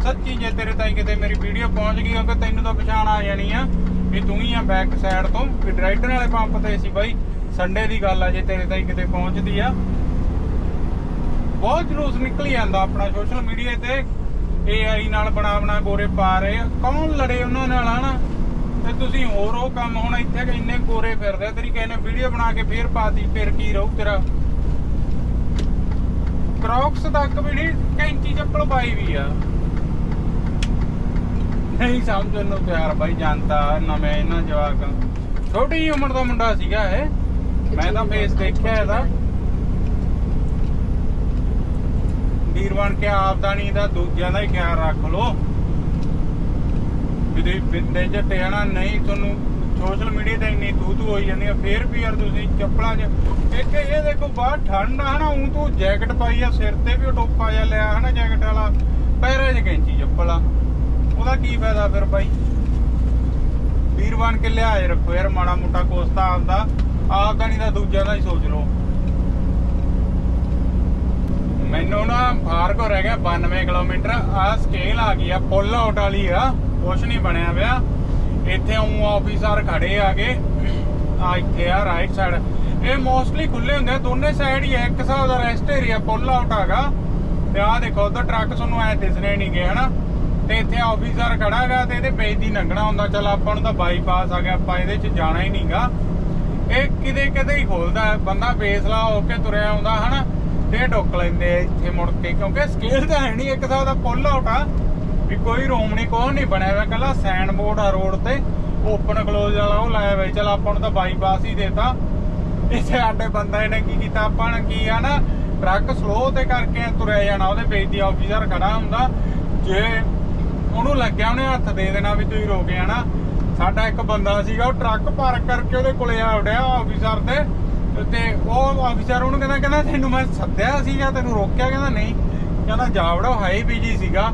ਸੱਚੀ ਜੇ ਤੇਰੇ ਤਾਈਂ ਕਿਤੇ ਮੇਰੀ ਵੀਡੀਓ ਪਹੁੰਚ ਗਈ ਕਿਉਂਕਿ ਤੈਨੂੰ ਤਾਂ ਪਛਾਣ ਆ ਜਾਣੀ ਆ ਵੀ ਤੂੰ ਹੀ ਆ ਬੈਕ ਸਾਈਡ ਤੋਂ, ਵੀ ਡਰਾਈਵਰ ਵਾਲੇ ਪੰਪ ਤੇ ਸੀ ਬਾਈ। ਸੰਡੇ ਦੀ ਗੱਲ ਆ, ਜੇ ਤੇਰੇ ਤਾਈ ਕਿਤੇ ਪਹੁੰਚਦੀ ਆ। ਬਹੁਤ ਜਲੂਸ ਨਿਕਲ ਜਾਂਦਾ ਆਪਣਾ ਸੋਸ਼ਲ ਮੀਡੀਆ ਤੇ। AI ਨਾਲ ਬਣਾ ਬਣਾ ਗੋਰੇ ਪਾ ਰਹੇ ਆ। ਕੌਣ ਲੜੇ ਉਹਨਾਂ ਨਾਲ ਹਨਾ? ਤੇ ਤੁਸੀਂ ਹੋਰ ਉਹ ਕੰਮ ਹੁਣ ਇੱਥੇ ਕਿ ਇੰਨੇ ਗੋਰੇ ਫਿਰਦੇ ਤੇਰੀ ਕਿਸੇ ਨੇ ਵੀਡੀਓ ਬਣਾ ਕੇ ਫੇਰ ਪਾਤੀ ਫਿਰ ਕੀ ਰਹੂ ਤੇਰਾ? ਕ੍ਰੌਕਸ ਤੱਕ ਵੀ ਨਹੀਂ ਕੈਂਚੀ ਚੱਪਲ ਪਾਈ ਵੀ ਆ। ਨਹੀਂ ਸਮਝਣ ਨੂੰ ਤਿਆਰ ਬਾਈ ਜਾਂਦਾ ਨਵੇਂ ਇਹਨਾਂ ਜਵਾਕ ਛੋਟੀ ਉਮਰ ਦਾ ਮੁੰਡਾ ਸੀਗਾ ਇਹ। ਮੈਂ ਤਾਂ ਫੇਸ ਦੇਖਿਆ ਇਹਦਾ। ਵੀਰ ਬਣ ਕੇ ਆਪਦਾ ਨਹੀਂ ਦਾ ਦੂਜਿਆਂ ਦਾ ਹੀ ਖਿਆਲ ਰੱਖ ਲੋ ਵੀ ਬਿੰਦੇ ਝੱਟੇ ਹਨਾ ਨਹੀਂ ਤੁਹਾਨੂੰ ਸੋਸ਼ਲ ਮੀਡੀਆ ਤੇ ਇੰਨੀ ਤੂ ਤੂ ਹੋਈ ਜਾਂਦੀ ਆ, ਫੇਰ ਵੀ ਯਾਰ ਤੁਸੀਂ ਚੱਪਲਾਂ 'ਚ ਇੱਕ ਇਹ ਦੇਖੋ, ਬਾਹਰ ਠੰਡ ਆ ਹਨਾ, ਉਂ ਤੂੰ ਜੈਕਟ ਪਾਈ ਆ, ਸਿਰ ਤੇ ਵੀ ਉਹ ਟੋਪਾ ਜਿਹਾ ਲਿਆ ਹਨਾ ਜੈਕਟ ਵਾਲਾ, ਪੈਰਾਂ 'ਚ ਕੈਂਚੀ ਚੱਪਲ ਆ। ਉਹਦਾ ਕੀ ਫਾਇਦਾ ਫਿਰ ਬਾਈ? ਵੀਰ ਬਣ ਕੇ ਲਿਆਏ ਰੱਖੋ ਯਾਰ, ਮਾੜਾ ਮੋਟਾ ਕੋਸਤਾ ਆਪਦਾ ਆਪ ਦਾ ਨਹੀਂ ਤਾਂ ਦੂਜਿਆਂ ਦਾ ਹੀ ਸੋਚ ਲਓ। ਮੈਨੂੰ ਨਾ ਫਾਰਗੋ ਰਹਿ ਗਿਆ 92 ਕਿਲੋਮੀਟਰ। ਆ ਸਕੇਲ ਆ ਗਈ ਆ ਪੁੱਲ ਆਊਟ ਵਾਲੀ ਆ, ਕੁਛ ਨਹੀਂ ਬਣਿਆ ਪਿਆ। ਇੱਥੇ ਉਹ ਆਫੀਸਰ ਖੜੇ ਆਗੇ। ਆ ਇੱਥੇ ਆ ਰਾਈਟ ਸਾਈਡ ਇਹ ਮੋਸਟਲੀ ਖੁੱਲੇ ਹੁੰਦੇ ਦੋਨੇ ਸਾਈਡ ਹੀ ਇੱਕ ਹਿਸਾਬ ਦਾ ਰੈਸਟ ਏਰੀਆ ਪੁੱਲ ਆਊਟ ਹੈਗਾ। ਤੇ ਆ ਦੇਖੋ, ਉਧਰ ਟਰੱਕ ਤੁਹਾਨੂੰ ਐ ਦਿਸਣੇ ਨਹੀਂ ਗਏ ਹਨਾ? ਤੇ ਇੱਥੇ ਆਫੀਸਰ ਖੜਾ ਹੈਗਾ ਤੇ ਇਹਦੇ ਪੇਜ ਦੀ ਲੰਘਣਾ ਹੁੰਦਾ। ਚਲ ਆਪਾਂ ਨੂੰ ਤਾਂ ਬਾਈਪਾਸ ਆ ਗਿਆ, ਆਪਾਂ ਇਹਦੇ 'ਚ ਜਾਣਾ ਹੀ ਨਹੀਂਗਾ ਇਹ ਕਿਤੇ ਕਿਤੇ ਹੀ ਖੋਲਦਾ। ਬੰਦਾ ਬੇਸਲਾ ਹੋ ਕੇ ਤੁਰਿਆ ਆਉਂਦਾ, ਹਨਾ? ਤੇ ਇਹ ਲੈਂਦੇ ਆ ਇੱਥੇ ਮੁੜ ਕੇ, ਕਿਉਂਕਿ ਸਕੇਲ ਤਾਂ ਹੈ ਨਹੀਂ, ਇੱਕ ਹਿਸਾਬ ਦਾ ਪੁੱਲ ਆਊਟ ਆ, ਵੀ ਕੋਈ ਰੂਮ ਨਹੀਂ ਕੋਈ ਨਹੀਂ ਬਣਿਆ ਹੋਇਆ ਕੱਲਾ ਸਾਈਨ ਬੋਰਡ ਆ ਰੋਡ ਤੇ ਓਪਨ ਕਲੋਜ਼ ਵਾਲਾ ਉਹ ਲਾਇਆ ਹੋਇਆ, ਚਲ ਆਪਾਂ ਨੂੰ ਤਾਂ ਬਾਈਪਾਸ ਹੀ ਦੇਤਾ। ਇੱਥੇ ਆਡੇ ਬੰਦਾ ਇਹਨੇ ਕੀ ਕੀਤਾ, ਆਪਾਂ ਨੇ ਕੀ ਆ ਨਾ ਟਰੱਕ ਸਲੋ ਤੇ ਕਰਕੇ ਤੁਰਿਆ ਜਾਣਾ, ਉਹਦੇ ਪੇਜ ਦੀ ਆਫੀਸਰ ਖੜਾ ਹੁੰਦਾ, ਜੇ ਉਹਨੂੰ ਲੱਗਿਆ ਉਹਨੇ ਹੱਥ ਦੇ ਦੇਣਾ ਵੀ ਤੁਸੀਂ ਰੋਕੇ ਆਣਾ ਸਾਡਾ ਇੱਕ ਬੰਦਾ ਸੀਗਾ, ਉਹ ਟਰੱਕ ਪਾਰਕ ਕਰਕੇ ਉਹਦੇ ਕੋਲੇ ਆ ਉੜਿਆ ਆਫੀਸਰ ਦੇ ਤੇ ਉਹ ਆਫੀਸਰ ਉਹਨੂੰ ਕਹਿੰਦਾ ਕਹਿੰਦਾ ਤੈਨੂੰ ਮੈਂ ਸੱਦਿਆ ਸੀਗਾ ਤੈਨੂੰ ਰੋਕਿਆ? ਕਹਿੰਦਾ ਨਹੀਂ। ਕਹਿੰਦਾ ਜਾਵੜੋ ਹਾਈ ਬੀਜੀ ਸੀਗਾ।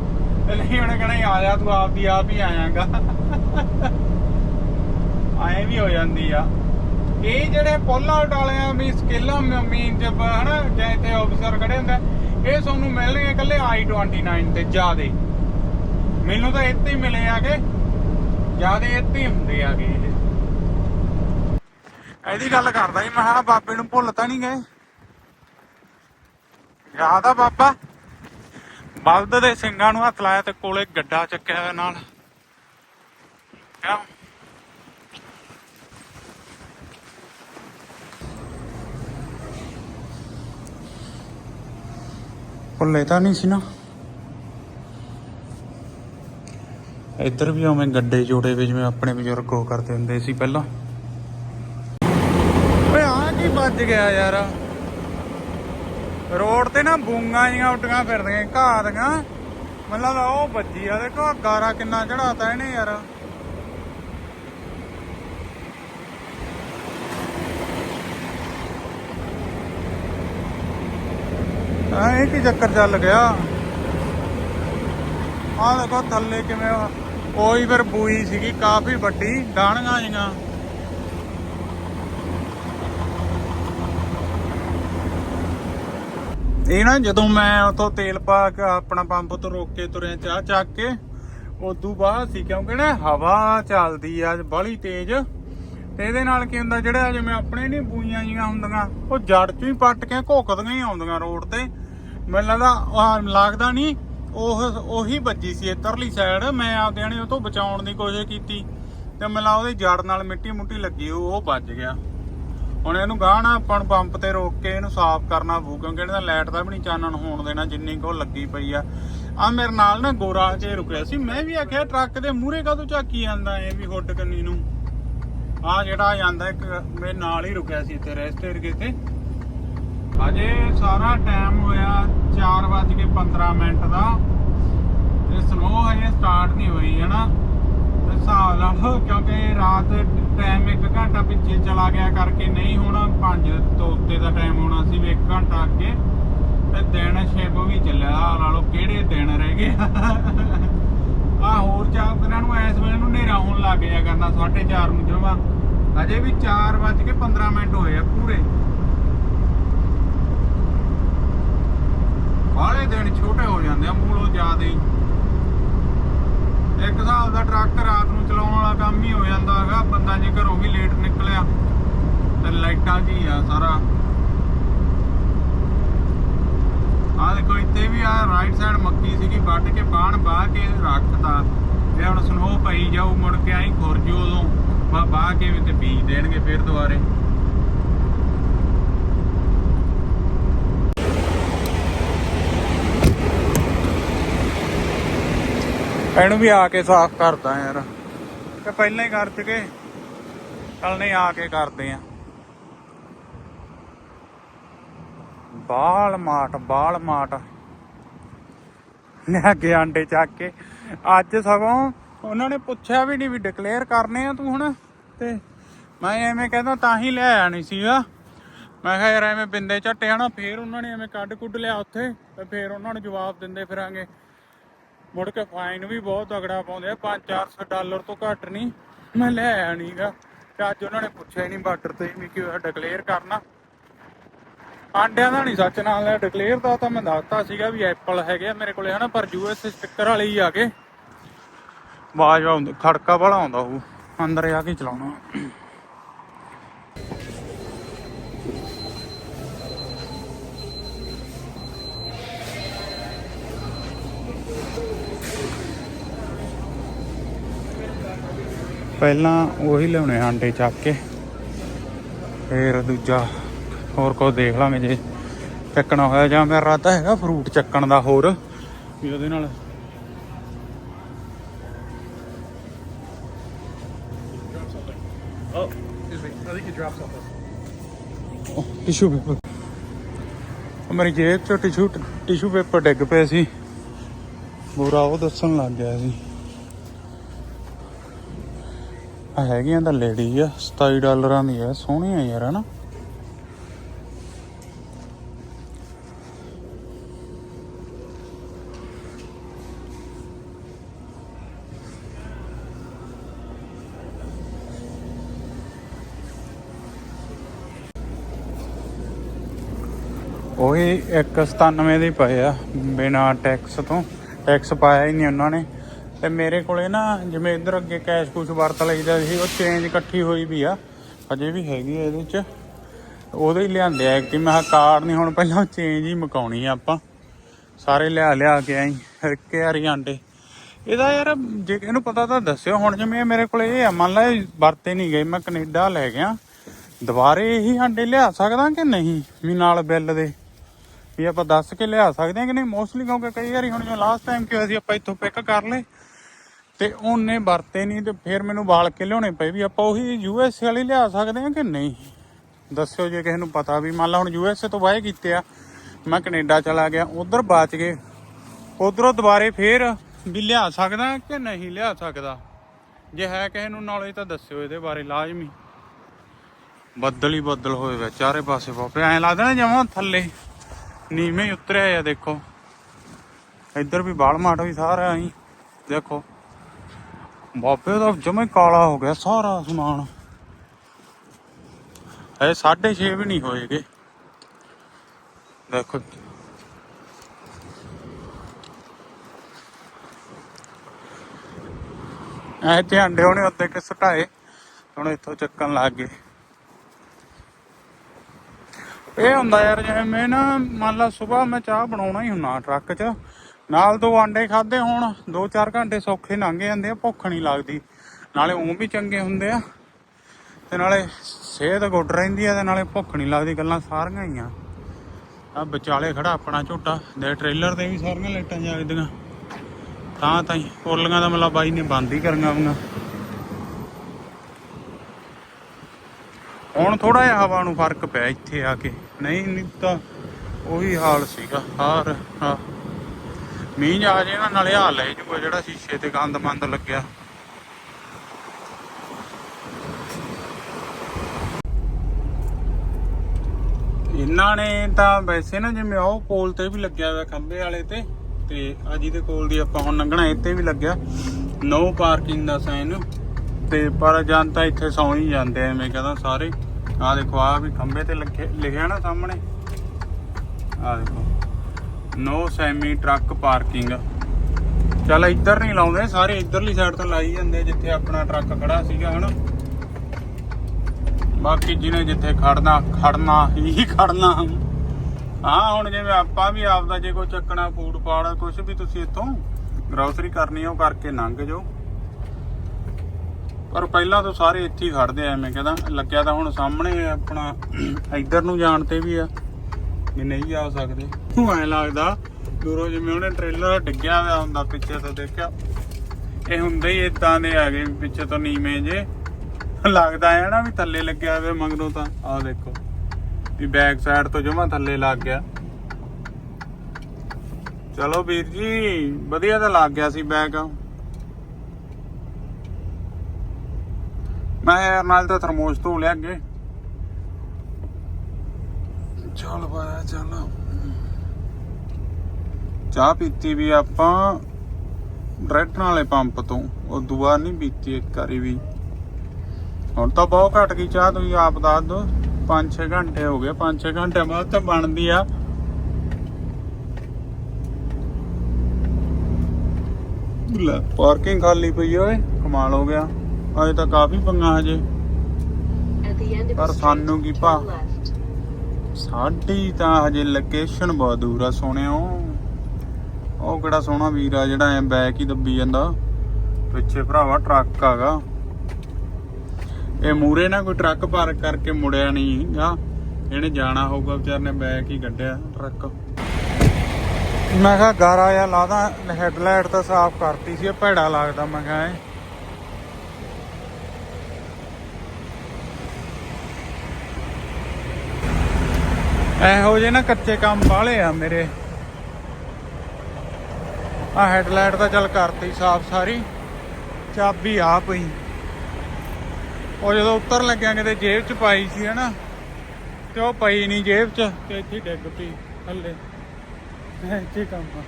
ਤੇ ਨਹੀਂ, ਉਹਨੇ ਕਹਿਣਾ, ਆ ਜਾ ਤੂੰ ਆਪ ਦੀ ਆਪ ਹੀ ਆਇਆਗਾ। ਆਏ ਵੀ ਹੋ ਜਾਂਦੀ ਆ। ਇਹ ਜਿਹੜੇ ਪੁੱਲ ਆਊਟ ਵਾਲਿਆਂ, ਵੀ ਸਕਿੱਲਾਂ ਮੀਨ ਚ ਹਨਾ, ਜਾਂ ਇੱਥੇ ਆਫੀਸਰ ਖੜੇ ਹੁੰਦੇ, ਇਹ ਤੁਹਾਨੂੰ ਮਿਲਣਗੇ ਇਕੱਲੇ i29 ਤੇ, ਜਿਆਦੇ। ਮੈਨੂੰ ਤਾਂ ਇੱਥੇ ਹੀ ਮਿਲੇ ਆਗੇ। ਜਿਆਦੇ ਇੱਥੇ ਹੁੰਦੇ ਆਗੇ। ਇਹ ਇਹਦੀ ਗੱਲ ਕਰਦਾ ਸੀ, ਮੈਂ ਹਾਂ ਬਾਬੇ ਨੂੰ ਭੁੱਲ ਤਾਂ ਨਹੀਂ ਗਏ। ਯਾਦ ਆ ਬਾਬਾ? ਬਲਦ ਦੇ ਸਿੰਘਾਂ ਨੂੰ ਹੱਥ ਲਾਇਆ ਤੇ ਕੋਲੇ ਗੱਡਾ ਚੱਕਿਆ ਹੋਇਆ ਨਾਲ। ਕਿਆ ਭੁੱਲੇ ਤਾਂ ਨਹੀਂ ਸੀ ਨਾ। ਇੱਧਰ ਵੀ ਉਵੇਂ ਗੱਡੇ ਜੋੜੇ ਵੀ ਜਿਵੇਂ ਆਪਣੇ ਬਜ਼ੁਰਗ ਉਹ ਕਰਦੇ ਹੁੰਦੇ ਸੀ ਪਹਿਲਾਂ। ਕੀ ਵੱਜ ਗਿਆ ਯਾਰ। ਰੋਡ ਤੇ ਨਾ ਬੂੰਗਾ ਜੀਆਂ ਉੱਡੀਆਂ ਫਿਰਦੀਆਂ, ਘਾਹ ਦੀਆਂ। ਮੈਨੂੰ ਲੱਗਦਾ ਉਹ ਵੱਜੀ ਆ ਦੇਖੋ ਗਾਰਾ ਕਿੰਨਾ ਚੜਾਤਾ ਇਹਨੇ ਯਾਰ। ਆ ਇਹ ਕੀ ਚੱਕਰ ਚੱਲ ਗਿਆ? ਆ ਦੇਖੋ ਥੱਲੇ ਕਿਵੇਂ ਕੋਈ ਫਿਰ ਬੂਈ ਸੀਗੀ, ਕਾਫੀ ਵੱਡੀ ਡਾਣੀਆਂ ਜੀਆਂ ਇਹ ਨਾ ਜਦੋਂ ਮੈਂ ਉਤੋਂ ਤੇਲ ਪਾ ਕੇ ਆਪਣਾ ਪੰਪ ਤੋਂ ਰੋਕ ਕੇ ਤੁਰਿਆ ਚਾਹ ਚੱਕ ਕੇ, ਉਦੋਂ ਬਾਅਦ ਸੀ ਕਿਉਂਕਿ ਨਾ ਹਵਾ ਚੱਲਦੀ ਆ, ਬਾਹਲੀ ਤੇਜ਼। ਤੇ ਇਹਦੇ ਨਾਲ ਕੀ ਹੁੰਦਾ, ਜਿਹੜਾ ਜਿਵੇਂ ਆਪਣੇ ਨਹੀਂ ਬੂਈਆਂ ਜੀਆਂ ਹੁੰਦੀਆਂ, ਉਹ ਜੜ ਚੋਂ ਹੀ ਪੱਟ ਕੇ ਘੁੱਕਦੀਆਂ ਹੀ ਆਉਂਦੀਆਂ ਰੋਡ ਤੇ। ਮੈਨੂੰ ਲੱਗਦਾ ਲੱਗਦਾ ਨਹੀਂ ਉਹ, ਉਹੀ ਵੱਜੀ ਸੀ ਇੱਧਰਲੀ ਸਾਈਡ ਮੈਂ ਆਪਦੇ ਨੇ ਉਹ ਤੋਂ ਬਚਾਉਣ ਦੀ ਕੋਸ਼ਿਸ਼ ਕੀਤੀ। ਤੇ ਮੈਨੂੰ ਲੱਗਦਾ ਉਹਦੀ ਜੜ ਨਾਲ ਮਿੱਟੀ ਮੁੱਟੀ ਲੱਗੀ ਉਹ ਉਹ ਵੱਜ ਗਿਆ। ਹੁਣ ਇਹਨੂੰ ਗਾਣਾ ਆਪਾਂ ਨੂੰ ਪੰਪ ਤੇ ਰੋਕ ਕੇ ਇਹਨੂੰ ਸਾਫ਼ ਕਰਨਾ ਪਊ, ਕਿਉਂਕਿ ਇਹਦਾ ਲਾਈਟ ਦਾ ਵੀ ਨਹੀਂ ਚਾਨਣ ਹੋਣ ਦੇਣਾ, ਜਿੰਨੀ ਕੋ ਲੱਗੀ ਪਈ ਆ। ਆ ਮੇਰੇ ਨਾਲ ਨਾ ਗੋਰਾ ਜੇ ਰੁਕਿਆ ਸੀ, ਮੈਂ ਵੀ ਆਖਿਆ ਟਰੱਕ ਦੇ ਮੂਹਰੇ ਕਾਹਤੋਂ ਝਾਕੀ ਜਾਂਦਾ, ਇਹ ਵੀ ਹੁੱਡ ਕੰਨੀ ਨੂੰ। ਆ ਜਿਹੜਾ ਜਾਂਦਾ, ਇੱਕ ਮੇਰੇ ਨਾਲ ਹੀ ਰੁਕਿਆ ਸੀ ਇੱਥੇ ਰੈਸਟ ਏਰੀਏ ਤੇ ਅਜੇ ਸਾਰਾ ਟਾਈਮ ਹੋਇਆ 4:15 ਮਿੰਟ ਦਾ, ਤੇ ਸਨੋ ਹਜੇ ਸਟਾਰਟ ਨਹੀਂ ਹੋਈ ਹੈ ਨਾ ਹਿਸਾਬ ਲਾ ਕਿਉਂਕਿ ਰਾਤ ਟਾਈਮ 1 ਘੰਟਾ ਪਿੱਛੇ ਚਲਾ ਗਿਆ ਕਰਕੇ ਨਹੀਂ ਹੋਣਾ 5 ਤੋਂ ਉੱਤੇ ਦਾ ਟਾਈਮ ਹੋਣਾ ਸੀ ਵੀ 1 ਘੰਟਾ ਅੱਗੇ। ਤੇ ਦਿਨ ਸ਼ਿਪ ਵੀ ਚੱਲਿਆ, ਆਹ ਲਾ ਲਓ ਕਿਹੜੇ ਦਿਨ ਰਹਿ ਗਏ। ਆ ਹੋਰ ਚਾਰ ਦਿਨਾਂ ਨੂੰ ਐਸ ਵੇਲੇ ਨੂੰ ਹਨੇਰਾ ਹੋਣ ਲੱਗ ਜਾ ਕਰਨਾ 4:30 ਨੂੰ ਜਮਾ। ਅਜੇ ਵੀ 4:15 ਮਿੰਟ ਹੋਏ ਆ ਪੂਰੇ। ਬਾਹਲੇ ਦਿਨ ਛੋਟੇ ਹੋ ਜਾਂਦੇ ਆ, ਮੂਲੋਂ ਜ਼ਿਆਦੇ ਹੀ। ਇੱਕ ਹਿਸਾਬ ਦਾ ਟਰੱਕ ਰਾਤ ਨੂੰ ਚਲਾਉਣ ਵਾਲਾ ਕੰਮ ਹੀ ਹੋ ਜਾਂਦਾ ਹੈਗਾ। ਬੰਦਾ ਜੇ ਘਰੋਂ ਵੀ ਲੇਟ ਨਿਕਲਿਆ, ਤੇ ਲਾਈਟਾਂ 'ਚ ਹੀ ਆ ਸਾਰਾ? ਆ ਦੇਖੋ, ਇੱਥੇ ਵੀ ਆ ਰਾਈਟ ਸਾਈਡ ਮੱਕੀ ਸੀਗੀ, ਵੱਢ ਕੇ ਬਾਣ ਬਾਹ ਕੇ ਰੱਖਤਾ। ਤੇ ਹੁਣ ਸਨੋ ਪਈ ਜਾਊ, ਮੁੜ ਕੇ ਆਈ ਖੁਰਜੂ ਉਦੋਂ। ਬਾ ਬਾਹ ਕੇ ਵੀ ਤੇ ਬੀਜ ਦੇਣਗੇ ਫਿਰ ਦੁਬਾਰੇ। ਇਹਨੂੰ ਵੀ ਆ ਕੇ ਸਾਫ਼ ਕਰਦਾ ਯਾਰ। ਕਿ ਪਹਿਲਾਂ ਹੀ ਕਰ ਚੁੱਕੇ। ਚੱਲ ਨਹੀਂ, ਆ ਕੇ ਕਰਦੇ ਆ। ਬਾਲ ਮਾਟ ਬਾਲ ਮਾਟ। ਲੈ ਕੇ ਆਂਡੇ ਚੱਕ ਕੇ। ਅੱਜ ਸਗੋਂ ਉਹਨਾਂ ਨੇ ਪੁੱਛਿਆ ਵੀ ਨਹੀਂ ਵੀ ਡਿਕਲੇਅਰ ਕਰਨੇ ਆ ਤੂੰ ਹੁਣ। ਤੇ ਮੈਂ ਐਵੇਂ ਕਹਿੰਦਾ ਤਾਂ ਹੀ ਲੈ ਆਇਆ ਸੀਗਾ। ਮੈਂ ਕਿਹਾ ਯਾਰ ਐਵੇਂ ਬਿੰਦੇ ਝੱਟੇ ਹਨਾ ਫੇਰ ਉਹਨਾਂ ਨੇ ਐਵੇਂ ਕੱਢ ਕੁੱਢ ਲਿਆ ਉੱਥੇ। ਤੇ ਫੇਰ ਉਹਨਾਂ ਨੂੰ ਜਵਾਬ ਦਿੰਦੇ ਫਿਰਾਂਗੇ। ਮੁੜ ਕੇ ਫਾਈਨ ਵੀ ਬਹੁਤ ਤਗੜਾ ਪਾਉਂਦੇ ਆ 5-400 ਡਾਲਰ ਤੋਂ ਘੱਟ ਨਹੀਂ। ਮੈਂ ਲੈ ਆਇਆ ਨਹੀਂਗਾ ਤੇ ਅੱਜ ਉਹਨਾਂ ਨੇ ਪੁੱਛਿਆ ਹੀ ਨਹੀਂ ਬਾਰਡਰ ਤੇ ਵੀ ਕਿ ਡਿਕਲੇਅਰ ਕਰਨਾ। ਆਂਡਿਆਂ ਦਾ ਨਹੀਂ ਸੱਚ ਨਾਲ ਡਿਕਲੇਅਰ ਦਾ ਤਾਂ ਮੈਂ ਦੱਸਤਾ ਸੀਗਾ ਵੀ ਐਪਲ ਹੈਗੇ ਆ ਮੇਰੇ ਕੋਲੇ ਹਨਾ ਪਰ ਯੂਐਸ ਸਟicker ਵਾਲੇ ਹੀ ਆ ਕੇ ਆਵਾਜ਼ ਆਉਂਦੀ ਖੜਕਾ ਵਾਲਾ ਆਉਂਦਾ ਉਹ ਅੰਦਰ ਆ ਕੇ ਚਲਾਉਣਾ। ਪਹਿਲਾਂ ਉਹੀ ਲਿਆਉਣੇ ਆਂਡੇ ਚੱਕ ਕੇ। ਫੇਰ ਦੂਜਾ ਹੋਰ ਕੁਝ ਦੇਖ ਲਾਂਗੇ ਜੇ ਚੱਕਣਾ ਹੋਇਆ ਜਾਂ ਮੇਰਾ ਇਰਾਦਾ ਹੈਗਾ ਫਰੂਟ ਚੱਕਣ ਦਾ ਹੋਰ ਵੀ ਉਹਦੇ ਨਾਲ। Oh. ਟਿਸ਼ੂ ਪੇਪਰ ਮੇਰੀ ਜੇਬ ਚੋਂ ਟਿਸ਼ੂ ਟਿਸ਼ੂ ਪੇਪਰ ਡਿੱਗ ਪਏ ਸੀ। ਬੁਰਾ ਉਹ ਦੱਸਣ ਲੱਗ ਗਿਆ ਸੀ। ਆ ਹੈਗੀਆਂ ਤਾਂ ਲੇਡੀ ਆ 27 ਡਾਲਰਾਂ ਦੀ ਆ ਸੋਹਣੀ ਆ ਯਾਰ, ਹਨਾ? ਉਹੀ 197 ਦੇ ਪਏ ਆ, ਬਿਨਾ ਟੈਕਸ ਤੋਂ। ਟੈਕਸ ਪਾਇਆ ਹੀ ਨਹੀਂ ਉਹਨਾਂ ਨੇ। ਤੇ ਮੇਰੇ ਕੋਲੇ ਨਾ ਜਿਵੇਂ ਇੱਧਰ ਅੱਗੇ ਕੈਸ਼ ਕੁਛ ਵਰਤ ਲਈਦਾ ਸੀ, ਉਹ ਚੇਂਜ ਇਕੱਠੀ ਹੋਈ ਵੀ ਆ। ਅਜੇ ਵੀ ਹੈਗੀ ਆ ਇਹਦੇ ਚ। ਉਹਦੇ ਹੀ ਲਿਆਂਦੇ ਆ ਕਿ ਮੈਂ ਕਾਰਡ ਨਹੀਂ ਹੁਣ ਪਹਿਲਾਂ ਚੇਂਜ ਹੀ ਮਕਾਉਣੀ ਆ ਆਪਾਂ। ਸਾਰੇ ਲਿਆ ਲਿਆ ਕੇ ਆਈ, ਇੱਕ ਯਾਰੀ ਆਂਡੇ। ਇਹਦਾ ਯਾਰ, ਜੇ ਇਹਨੂੰ ਪਤਾ ਤਾਂ ਦੱਸਿਓ, ਹੁਣ ਜਿਵੇਂ ਮੇਰੇ ਕੋਲ ਇਹ ਆ, ਮੰਨ ਲਾ ਵਰਤੇ ਨਹੀਂ ਗਏ, ਮੈਂ ਕੈਨੇਡਾ ਲੈ ਗਿਆ। ਦੁਬਾਰੇ ਇਹੀ ਆਂਡੇ ਲਿਆ ਸਕਦਾ ਕਿ ਨਹੀਂ, ਵੀ ਨਾਲ ਬਿੱਲ ਦੇ? ਵੀ ਆਪਾਂ ਦੱਸ ਕੇ ਲਿਆ ਸਕਦੇ ਹਾਂ ਕਿ ਨਹੀਂ? ਮੋਸਟਲੀ ਕਿਉਂਕਿ ਕਈ ਵਾਰੀ ਹੁਣ ਜੋ ਲਾਸਟ ਟਾਈਮ ਕਿ ਹੋਇਆ ਸੀ, ਆਪਾਂ ਇੱਥੋਂ ਪਿਕ ਕਰ ਲਏ। ਤੇ ਉਹਨੇ ਵਰਤੇ ਨਹੀਂ ਤੇ ਫਿਰ ਮੈਨੂੰ ਵਾਲ ਕੇ ਲਿਆਉਣੇ ਪਏ ਵੀ ਆਪਾਂ ਉਹੀ ਯੂ ਯੂਐਸ ਵਾਲੀ ਲਿਆ ਸਕਦੇ ਹਾਂ ਕਿ ਨਹੀਂ? ਦੱਸਿਓ ਜੇ ਕਿਸੇ ਨੂੰ ਪਤਾ ਵੀ, ਮੰਨ ਲਾ ਹੁਣ ਯੂ ਯੂਐਸ ਤੋਂ ਵਾਏ ਕੀਤੇ ਆ, ਮੈਂ ਕੈਨੇਡਾ ਚਲਾ ਗਿਆ, ਉਧਰ ਬਾਚ ਗਏ, ਉਧਰੋਂ ਦੁਬਾਰੇ ਫੇਰ ਵੀ ਲਿਆ ਸਕਦਾ ਕਿ ਨਹੀਂ ਲਿਆ ਸਕਦਾ? ਜੇ ਹੈ ਕਿਸੇ ਨੂੰ ਨੌਲੇਜ ਤਾਂ ਦੱਸਿਓ ਇਹਦੇ ਬਾਰੇ, ਲਾਜ਼ਮੀ। ਬੱਦਲ ਹੀ ਬੱਦਲ ਹੋਏ ਵੇ, ਚਾਰੇ ਪਾਸੇ ਬਾਪੇ ਐਂ ਲੱਗਦਾ ਨਾ ਜਮਾਂ ਥੱਲੇ ਨੀਵੇਂ ਉਤਰਿਆ ਆ, ਦੇਖੋ। ਇੱਧਰ ਵੀ ਬਾਲ ਮਾਟ ਵੀ ਸਾਰਾ ਆਈ ਦੇਖੋ। ਬਾਬੇ ਦਾ ਜਮੇ ਕਾਲਾ ਹੋ ਗਿਆ ਸਾਰਾ ਸਮਾਨ। ਇਹ 6.5 ਵੀ ਨਹੀਂ ਹੋਏਗੇ। ਦੇਖੋ। ਐ ਤੇ ਅੰਡੇ ਉਹਨੇ ਉੱਤੇ ਕਿ ਸੁਟਾਏ, ਹੁਣ ਇੱਥੋਂ ਚੱਕਣ ਲੱਗ ਗਏ। ਇਹ ਹੁੰਦਾ ਯਾਰ, ਜਿਵੇਂ ਮੈਂ ਨਾ, ਮੰਨ ਲਾ ਸਵੇਰ ਮੈਂ ਚਾਹ ਬਣਾਉਣਾ ਹੀ ਹੁੰਨਾ ਟਰੱਕ 'ਚ। ਨਾਲ ਦੋ ਆਂਡੇ ਖਾਦੇ ਹੁਣ 2-4 ਘੰਟੇ ਸੌਖੇ ਲੰਘ ਜਾਂਦੇ ਆ, ਭੁੱਖ ਨਹੀਂ ਲੱਗਦੀ। ਨਾਲੇ ਉਹ ਵੀ ਚੰਗੇ ਹੁੰਦੇ ਆ। ਤੇ ਨਾਲੇ ਸਿਹਤ ਗੁੱਡ ਰਹਿੰਦੀ ਆ ਤੇ ਨਾਲੇ ਭੁੱਖ ਨਹੀਂ ਲੱਗਦੀ, ਗੱਲਾਂ ਸਾਰੀਆਂ ਹੀ ਆ। ਆ ਵਿਚਾਲੇ ਖੜਾ ਆਪਣਾ ਝੋਟਾ, ਦੇ ਟ੍ਰੇਲਰ ਤੇ ਵੀ ਸਾਰੀਆਂ ਲਾਈਟਾਂ ਜਗਦੀਆਂ। ਤਾਂ ਤਾਂ ਹੀ ਦਾ ਮਤਲਬ ਬਾਈ ਨੇ ਬੰਦ ਹੀ ਕਰੀਆਂ ਹੋਈਆਂ। ਹੁਣ ਥੋੜਾ ਜਿਹਾ ਹਵਾ ਨੂੰ ਫ਼ਰਕ ਪਿਆ ਇੱਥੇ ਆ ਕੇ। ਨਹੀਂ ਨਹੀਂ ਤਾਂ ਉਹੀ ਹਾਲ ਸੀਗਾ। ਹਾਰ ਹਾਂ ਮੀਂਹ ਆ ਜੇ ਨਾ, ਨਾਲੇ ਹਾਲ ਲੈ ਜੂਗਾ ਜਿਹੜਾ ਸ਼ੀਸ਼ੇ ਤੇ ਗੰਦ ਮੰਦ ਲੱਗਿਆ। ਇਹਨਾਂ ਨੇ ਤਾਂ ਵੈਸੇ ਨਾ ਜਿਵੇਂ ਉਹ ਪੋਲ ਤੇ ਵੀ ਲੱਗਿਆ ਹੋਇਆ, ਖੰਭੇ ਵਾਲੇ ਤੇ ਤੇ ਆ ਜਿਹਦੇ ਕੋਲ ਦੀ ਆਪਾਂ ਹੁਣ ਲੰਘਣਾ, ਇੱਥੇ ਵੀ ਲੱਗਿਆ। ਨੋ ਪਾਰਕਿੰਗ ਦਾ ਸਾਈਨ ਤੇ ਪਰ ਜਨਤਾ ਇੱਥੇ ਸੌਂ ਹੀ ਜਾਂਦੇ ਐਵੇਂ ਕਹਿੰਦਾ ਸਾਰੇ। ਆਹ ਦੇਖੋ ਆ ਵੀ ਖੰਭੇ ਤੇ ਲਿਖੇ- ਲਿਖਿਆ ਨਾ ਸਾਹਮਣੇ। ਆ ਦੇਖੋ। No semi truck parking. ਚੱਲ ਇੱਧਰ ਨਹੀਂ ਲਾਉਂਦੇ, ਸਾਰੇ ਇੱਧਰਲੀ ਸਾਈਡ ਤੋਂ ਲਾਈ ਜਾਂਦੇ ਜਿੱਥੇ ਆਪਣਾ ਟਰੱਕ ਖੜਾ ਸੀਗਾ, ਹਨਾ? ਬਾਕੀ ਜਿਹਨੇ ਜਿੱਥੇ ਖੜਨਾ ਖੜਨਾ, ਹੀ ਖੜਨਾ। ਹਾਂ, ਹੁਣ ਜਿਵੇਂ ਆਪਾਂ ਵੀ ਆਪਦਾ ਜੇ ਕੋਈ ਚੱਕਣਾ, ਫੂਡ ਪਾੜ ਕੁਝ ਵੀ ਤੁਸੀਂ ਇੱਥੋਂ ਗਰੋਸਰੀ ਕਰਨੀ ਆ, ਉਹ ਕਰਕੇ ਲੰਘ ਜਾਓ। ਪਰ ਪਹਿਲਾਂ ਤੋਂ ਸਾਰੇ ਇੱਥੇ ਹੀ ਖੜਦੇ ਆ, ਐਵੇਂ ਕਹਿੰਦਾ, ਲੱਗਿਆ ਤਾਂ ਹੁਣ ਸਾਹਮਣੇ ਆਪਣਾ, ਇੱਧਰ ਨੂੰ ਜਾਣ ਤੇ ਵੀ ਆ। ਵੀ ਨਹੀਂ ਜਾ ਸਕਦੇ। ਉਹ ਐ ਲੱਗਦਾ, ਦੂਰੋਂ ਜਿਵੇਂ ਉਹਨੇ ਟ੍ਰੇਲਰ ਡਿੱਗਿਆ ਹੋਇਆ ਹੁੰਦਾ ਪਿੱਛੇ ਤੋਂ ਦੇਖਿਆ। ਇਹ ਹੁੰਦੇ ਹੀ ਇਦਾਂ ਦੇ ਆ ਗਏ ਪਿੱਛੇ ਤੋਂ ਨੀਵੇਂ ਜੇ। ਲੱਗਦਾ ਹੈ ਨਾ ਵੀ ਥੱਲੇ ਲੱਗਿਆ ਹੋਵੇ ਮਗਰੋਂ ਤਾਂ, ਆਹ ਦੇਖੋ। ਵੀ ਬੈਕ ਸਾਈਡ ਤੋਂ ਜਮਾ ਥੱਲੇ ਲੱਗ ਗਿਆ। ਚਲੋ ਵੀਰ ਜੀ, ਵਧੀਆ ਤਾਂ ਲੱਗ ਗਿਆ ਸੀ ਬੈਗ ਮੈਂ ਯਾਰ, ਨਾਲ ਤਾਂ ਥਰਮੋਸ ਧੋ ਲਿਆ ਅੱਗੇ। ਚੱਲ ਬਾਇਆ ਚੱਲ। ਚਾਹ ਪੀਤੀ ਵੀ ਆਪਾਂ ਡਾਇਰੈਕਟਰ ਵਾਲੇ ਪੰਪ ਤੋਂ ਉਹ ਦੁਆ ਨਹੀਂ ਪੀਤੀ ਇੱਕ ਵਾਰੀ ਵੀ। ਹੁਣ ਤਾਂ ਬਹੁਤ ਘਟ ਗਈ ਚਾਹ ਤੁਸੀਂ ਆਪ ਦੱਸ ਦੋ 5-6 ਘੰਟੇ ਹੋ ਗਏ 5-6 ਘੰਟੇ ਬਾਅਦ ਤਾਂ ਬਣਦੀ ਆ। ਲੈ ਪਾਰਕਿੰਗ ਖਾਲੀ ਪਈ ਓਏ ਕਮਾਲ ਹੋ ਗਿਆ। ਅਜੇ ਤਾਂ ਕਾਫੀ ਪੰਗਾ ਹਜੇ। ਪਰ ਸਾਨੂੰ ਕੀ ਭਾ. ਸਾਡੀ ਤਾਂ ਹਜੇ ਲੋਕੇਸ਼ਨ ਬਹੁਤ ਦੂਰ ਆ ਸੋਹਣਿਓ ਉਹ ਕਿਹੜਾ ਸੋਹਣਾ ਵੀਰ ਆ ਜਿਹੜਾ ਐ ਬੈਕ ਹੀ ਦੱਬੀ ਜਾਂਦਾ। ਪਿੱਛੇ ਭਰਾਵਾ ਟਰੱਕ ਆਗਾ। ਇਹ ਮੂਰੇ ਨਾ ਕੋਈ ਟਰੱਕ ਪਾਰਕ ਕਰਕੇ ਮੁੜਿਆ ਨਹੀਂਗਾ ਇਹਨੇ ਜਾਣਾ ਹੋਊਗਾ, ਵਿਚਾਰ ਨੇ ਬੈਕ ਹੀ ਕੱਢਿਆ ਟਰੱਕ। ਮੈਂ ਕਿਹਾ, ਗਾਰਾ ਆ ਲਾਦਾ ਹੈਡਲਾਈਟ ਤਾਂ ਸਾਫ਼ ਕਰਤੀ ਸੀ, ਇਹ ਭੈੜਾ ਲੱਗਦਾ, ਮੈਂ ਕਿਹਾ ਇਹ ਇਹੋ ਜਿਹੇ ਨਾ ਕੱਚੇ ਕੰਮ ਵਾਲੇ ਆ ਮੇਰੇ। ਆ ਹੈਡਲਾਈਟ ਤਾਂ ਚੱਲ ਕਰਤੀ ਸਾਫ਼ ਸਾਰੀ। ਚਾਬੀ ਆ ਪਈ। ਉਹ ਜਦੋਂ ਉੱਤਰ ਲੱਗਿਆ ਕਿਤੇ ਜੇਬ 'ਚ ਪਾਈ ਸੀ ਹਨਾ, ਤੇ ਉਹ ਪਈ ਨਹੀਂ ਜੇਬ 'ਚ ਤੇ ਇੱਥੇ ਡਿੱਗ ਪਈ ਥੱਲੇ। ਇੱਥੇ ਕੰਮ ਆ।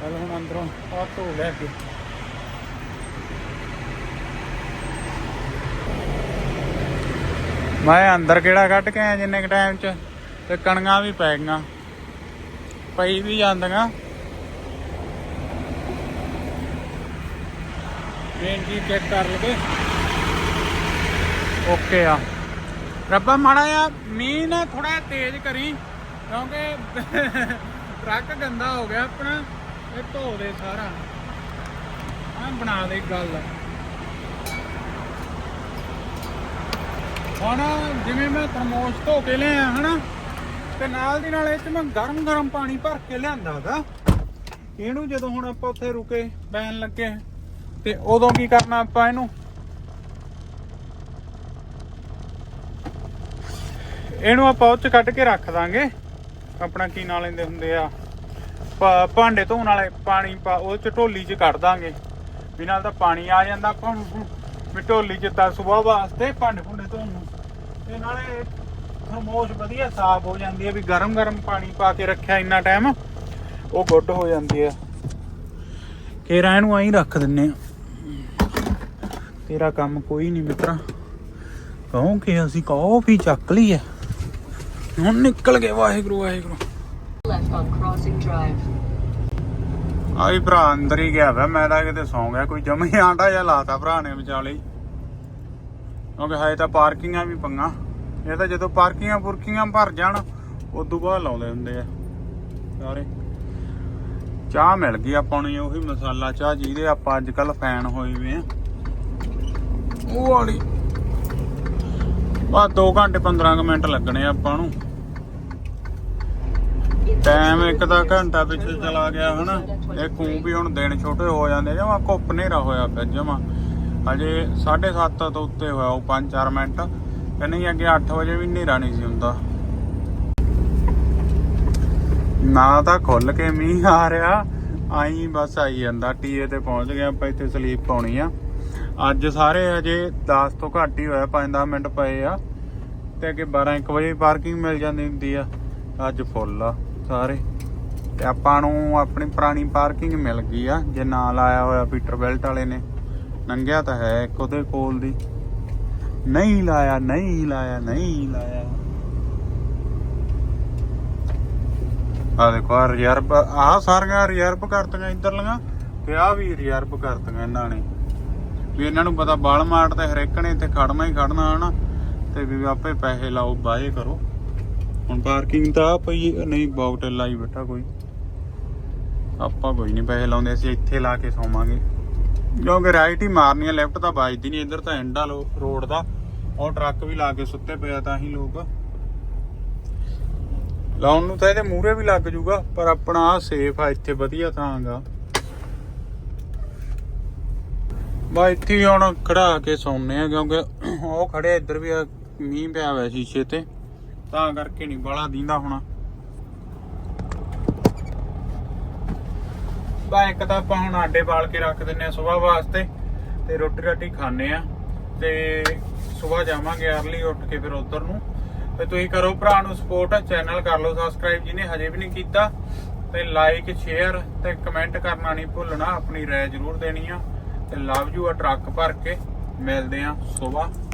ਚੱਲ ਹੁਣ ਅੰਦਰੋਂ ਆ ਲੈ ਕੇ। ਮੈਂ ਅੰਦਰ ਕਿਹੜਾ ਕੱਢ ਕੇ ਆਇਆ ਜਿੰਨੇ ਕ ਟਾਈਮ 'ਚ? ਤੇ ਕਣੀਆਂ ਵੀ ਪੈ ਗਈਆਂ। ਪਈ ਵੀ ਜਾਂਦੀਆਂ। ਮੇਨ ਜੀ ਚੈੱਕ ਕਰ ਲਵੇ। ਓਕੇ ਆ। ਰੱਬਾ ਮਾੜਾ ਆ ਮੀਂਹ ਨਾ ਥੋੜਾ ਤੇਜ਼ ਕਰੀ, ਕਿਉਂਕਿ ਟਰੱਕ ਗੰਦਾ ਹੋ ਗਿਆ ਆਪਣਾ ਇਹ ਧੋ ਦੇ ਸਾਰਾ। ਆ ਬਣਾ ਦੇ ਗੱਲ। ਹੁਣ ਜਿਵੇਂ ਮੈਂ ਥਰਮੋਸ ਧੋ ਕੇ ਲਿਆ ਹਨਾ, ਤੇ ਨਾਲ ਦੀ ਨਾਲ ਇਹ ਚ ਮੈਂ ਗਰਮ ਗਰਮ ਪਾਣੀ ਭਰ ਕੇ ਲਿਆਂਦਾਗਾ ਇਹਨੂੰ ਜਦੋਂ ਹੁਣ ਆਪਾਂ ਉੱਥੇ ਰੁਕੇ ਬੈਨ ਲੱਗੇ, ਤੇ ਉਦੋਂ ਕੀ ਕਰਨਾ ਆਪਾਂ ਇਹਨੂੰ? ਇਹਨੂੰ ਆਪਾਂ ਉਹ ਚ ਕੱਢ ਕੇ ਰੱਖ ਦਾਂਗੇ। ਆਪਣਾ ਕੀ ਨਾਂ ਲੈਂਦੇ ਹੁੰਦੇ ਆ? ਭਾ- ਭਾਂਡੇ ਧੋਣ ਵਾਲੇ ਪਾਣੀ ਪਾ ਉਹ ਚ ਢੋਲੀ ਚ ਕੱਢ ਦਾਂਗੇ। ਵੀ ਨਾਲ ਤਾਂ ਪਾਣੀ ਆ ਜਾਂਦਾ ਆਪਾਂ ਨੂੰ। ਵੀ ਢੋਲੀ ਚ ਤਾਂ ਸੁਬਾਹ ਵਾਸਤੇ ਭਾਂਡੇ ਭੁੰਡੇ ਧੋਣ ਨੂੰ। ਤੇ ਨਾਲੇ ਥਰਮੋਸ ਵਧੀਆ ਸਾਫ਼ ਹੋ ਜਾਂਦੀ ਹੈ ਵੀ ਗਰਮ ਗਰਮ ਪਾਣੀ ਪਾ ਕੇ ਰੱਖਿਆ ਇੰਨਾ ਟਾਈਮ ਉਹ ਗੁੱਡ ਹੋ ਜਾਂਦੀ ਹੈ। ਕੇਰਾ ਇਹਨੂੰ ਆਈ ਰੱਖ ਦਿੰਨੇ ਆ। ਤੇਰਾ ਕੰਮ ਕੋਈ ਨਹੀਂ ਮਿੱਤਰਾ। ਕਿਉਂਕਿ ਅਸੀਂ ਕਾਫੀ ਚੱਕ ਲਈ ਹੈ ਹੁਣ ਨਿਕਲ ਗਏ, ਵਾਹਿਗੁਰੂ ਵਾਹਿਗੁਰੂ। Left ਆਈ ਭਰਾ ਅੰਦਰ ਹੀ ਗਿਆ ਵਾ, ਮੈਂ ਤਾਂ ਕਿਤੇ ਸੌਂ ਗਿਆ, ਕੋਈ ਜਮੇ ਆਂਡਾ ਜਿਹਾ ਲਾਤਾ ਭਰਾ ਨੇ ਵਿਚਾਲੇ ਕਿਉਂਕਿ ਹਾਏ ਤਾਂ ਪਾਰਕਿੰਗਾਂ ਵੀ ਪੰਗਾ। ਇਹ ਤਾਂ ਜਦੋਂ ਪਾਰਕਿੰਗਾਂ ਪੁਰਕਿੰਗਾਂ ਭਰ ਜਾਣ, ਉਦੋਂ ਬਾਅਦ ਲਾਉਂਦੇ ਹੁੰਦੇ ਆ। ਸਾਰੇ। ਚਾਹ ਮਿਲ ਗਈ ਆਪਾਂ ਨੂੰ ਉਹੀ ਮਸਾਲਾ ਚਾਹ ਜਿਹਦੇ ਆਪਾਂ ਅੱਜ ਕੱਲ ਫੈਨ ਹੋਏ ਵੇ ਆ। ਉਹ ਵਾਲੀ। ਬਸ 2 ਘੰਟੇ 15 ਕੁ ਮਿੰਟ ਲੱਗਣੇ ਆਪਾਂ ਨੂੰ। ਟਾਈਮ ਇੱਕ ਦਾ ਘੰਟਾ ਪਿੱਛੇ ਚਲਾ ਗਿਆ ਹਨਾ। ਇਹ ਕੂ ਵੀ ਹੁਣ ਦਿਨ ਛੋਟੇ ਹੋ ਜਾਂਦੇ ਜਮਾ ਘੁੱਪ ਹਨੇਰਾ ਹੋਇਆ ਪਿਆ, ਜਮਾ। ਹਜੇ 7:30 ਤੋਂ ਉੱਤੇ ਹੋਇਆ ਉਹ 5-4 ਮਿੰਟ। ਕਹਿੰਦੇ ਨਹੀਂ ਅੱਗੇ 8 ਵਜੇ ਵੀ ਹਨੇਰਾ ਨਹੀਂ ਸੀ ਹੁੰਦਾ। ਨਾ ਤਾਂ ਖੁੱਲ ਕੇ ਮੀਂਹ ਆ ਰਿਹਾ, ਆਈ ਬਸ ਆਈ ਜਾਂਦਾ। ਟੀਏ ਤੇ ਪਹੁੰਚ ਗਏ ਆਪਾਂ, ਇੱਥੇ ਸਲੀਪ ਪਾਉਣੀ ਆ। ਅੱਜ ਸਾਰੇ ਹਜੇ 10 ਤੋਂ ਘੱਟ ਹੀ ਹੋਇਆ 5-10 ਮਿੰਟ ਪਏ ਆ। ਤੇ ਅੱਗੇ 12-1 ਵਜੇ ਪਾਰਕਿੰਗ ਮਿਲ ਜਾਂਦੀ ਹੁੰਦੀ ਆ। ਅੱਜ ਫੁੱਲ ਆ ਸਾਰੇ। ਤੇ ਆਪਾਂ ਨੂੰ ਆਪਣੀ ਪੁਰਾਣੀ ਪਾਰਕਿੰਗ ਮਿਲ ਗਈ ਆ, ਜੇ ਨਾਲ ਆਇਆ ਹੋਇਆ ਪੀਟਰ ਬੈਲਟ ਵਾਲੇ ਨੇ। ਨੰਗਿਆ ਤਾਂ ਹੈ ਇੱਕ ਉਹਦੇ ਕੋਲ ਦੀ। ਨਹੀਂ ਲਾਇਆ ਨਹੀਂ ਲਾਇਆ ਨਹੀਂ ਲਾਇਆ। ਆ ਦੇਖੋ ਆ ਰਿਜ਼ਰਵ ਆ ਸਾਰੀਆਂ ਰਿਜ਼ਰਵ ਕਰਤੀਆਂ ਇਧਰਲੀਆਂ ਤੇ ਆ ਵੀ ਰਿਜ਼ਰਵ ਕਰਤੀਆਂ ਇਹਨਾਂ ਨੇ। ਵੀ ਇਹਨਾਂ ਨੂੰ ਪਤਾ ਬਾਲ ਮਾਰਟ ਤੇ ਹਰੇਕ ਨੇ ਇੱਥੇ ਖੜਨਾ ਹੀ ਖੜਨਾ, ਹਨਾ? ਤੇ ਵੀ ਆਪੇ ਪੈਸੇ ਲਾਓ, ਬਾਏ ਕਰੋ। ਹੁਣ ਪਾਰਕਿੰਗ ਤਾਂ ਪਈ ਨਹੀਂ ਬਾਊਟ ਲਾਈ ਬੈਠਾ ਕੋਈ। ਆਪਾਂ ਕੋਈ ਨਹੀਂ ਪੈਸੇ ਲਾਉਂਦੇ, ਅਸੀਂ ਇੱਥੇ ਲਾ ਕੇ ਸੌਵਾਂਗੇ। ਕਿਉਂਕਿ ਰਾਈਟ ਹੀ ਮਾਰਨੀ ਹੈ ਲੈਫਟ ਤਾਂ ਵੱਜਦੀ ਨਹੀਂ ਇੱਧਰ ਤਾਂ ਐਂਡ ਆ ਰੋਡ ਦਾ। ਉਹ ਟਰੱਕ ਵੀ ਲਾ ਕੇ ਸੁੱਤੇ ਪਿਆ ਤਾਂ ਹੀ ਲੋਕ। ਲਾਉਣ ਨੂੰ ਤਾਂ ਇਹਦੇ ਮੂਹਰੇ ਵੀ ਲੱਗ ਜੂਗਾ ਪਰ ਆਪਣਾ ਆ ਸੇਫ ਆ ਇੱਥੇ ਵਧੀਆ ਥਾਂਗਾ ਬਾ ਇੱਥੇ ਹੁਣ ਖੜਾ ਕੇ ਸੌਂਨੇ ਆ ਕਿਉਂਕਿ ਉਹ ਖੜੇ ਇੱਧਰ ਵੀ ਆ, ਮੀਂਹ ਪਿਆ ਹੋਇਆ ਸ਼ੀਸ਼ੇ ਤੇ। ਤਾਂ ਕਰਕੇ ਨਹੀਂ ਬਾਲਾ ਦੀਂਦਾ ਹੋਣਾ। ਬਾ ਇੱਕ ਤਾਂ ਆਪਾਂ ਹੁਣ ਆਡੇ ਬਾਲ ਕੇ ਰੱਖ ਦਿੰਨੇ ਆ ਸਵੇਰ ਵਾਸਤੇ ਤੇ ਰੋਟੀ ਰਾਟੀ ਖਾਣੇ ਆ ਤੇ ਸਵੇਰ ਜਾਵਾਂਗੇ ਅਰਲੀ ਉੱਠ ਕੇ ਫਿਰ ਉਧਰ ਨੂੰ। ਤੇ ਤੁਸੀਂ ਕਰੋ ਭਰਾ ਨੂੰ ਸਪੋਰਟ ਚੈਨਲ ਕਰ ਲਓ ਸਬਸਕ੍ਰਾਈਬ ਜਿਹਨੇ ਹਜੇ ਵੀ ਨਹੀਂ ਕੀਤਾ ਤੇ ਲਾਈਕ ਸ਼ੇਅਰ ਤੇ ਕਮੈਂਟ ਕਰਨਾ ਨਹੀਂ ਭੁੱਲਣਾ, ਆਪਣੀ ਰਾਏ ਜ਼ਰੂਰ ਦੇਣੀ ਆ ਤੇ ਲਵ ਯੂ ਆ ਟਰੱਕ ਭਰ ਕੇ। ਮਿਲਦੇ ਆ ਸਵੇਰ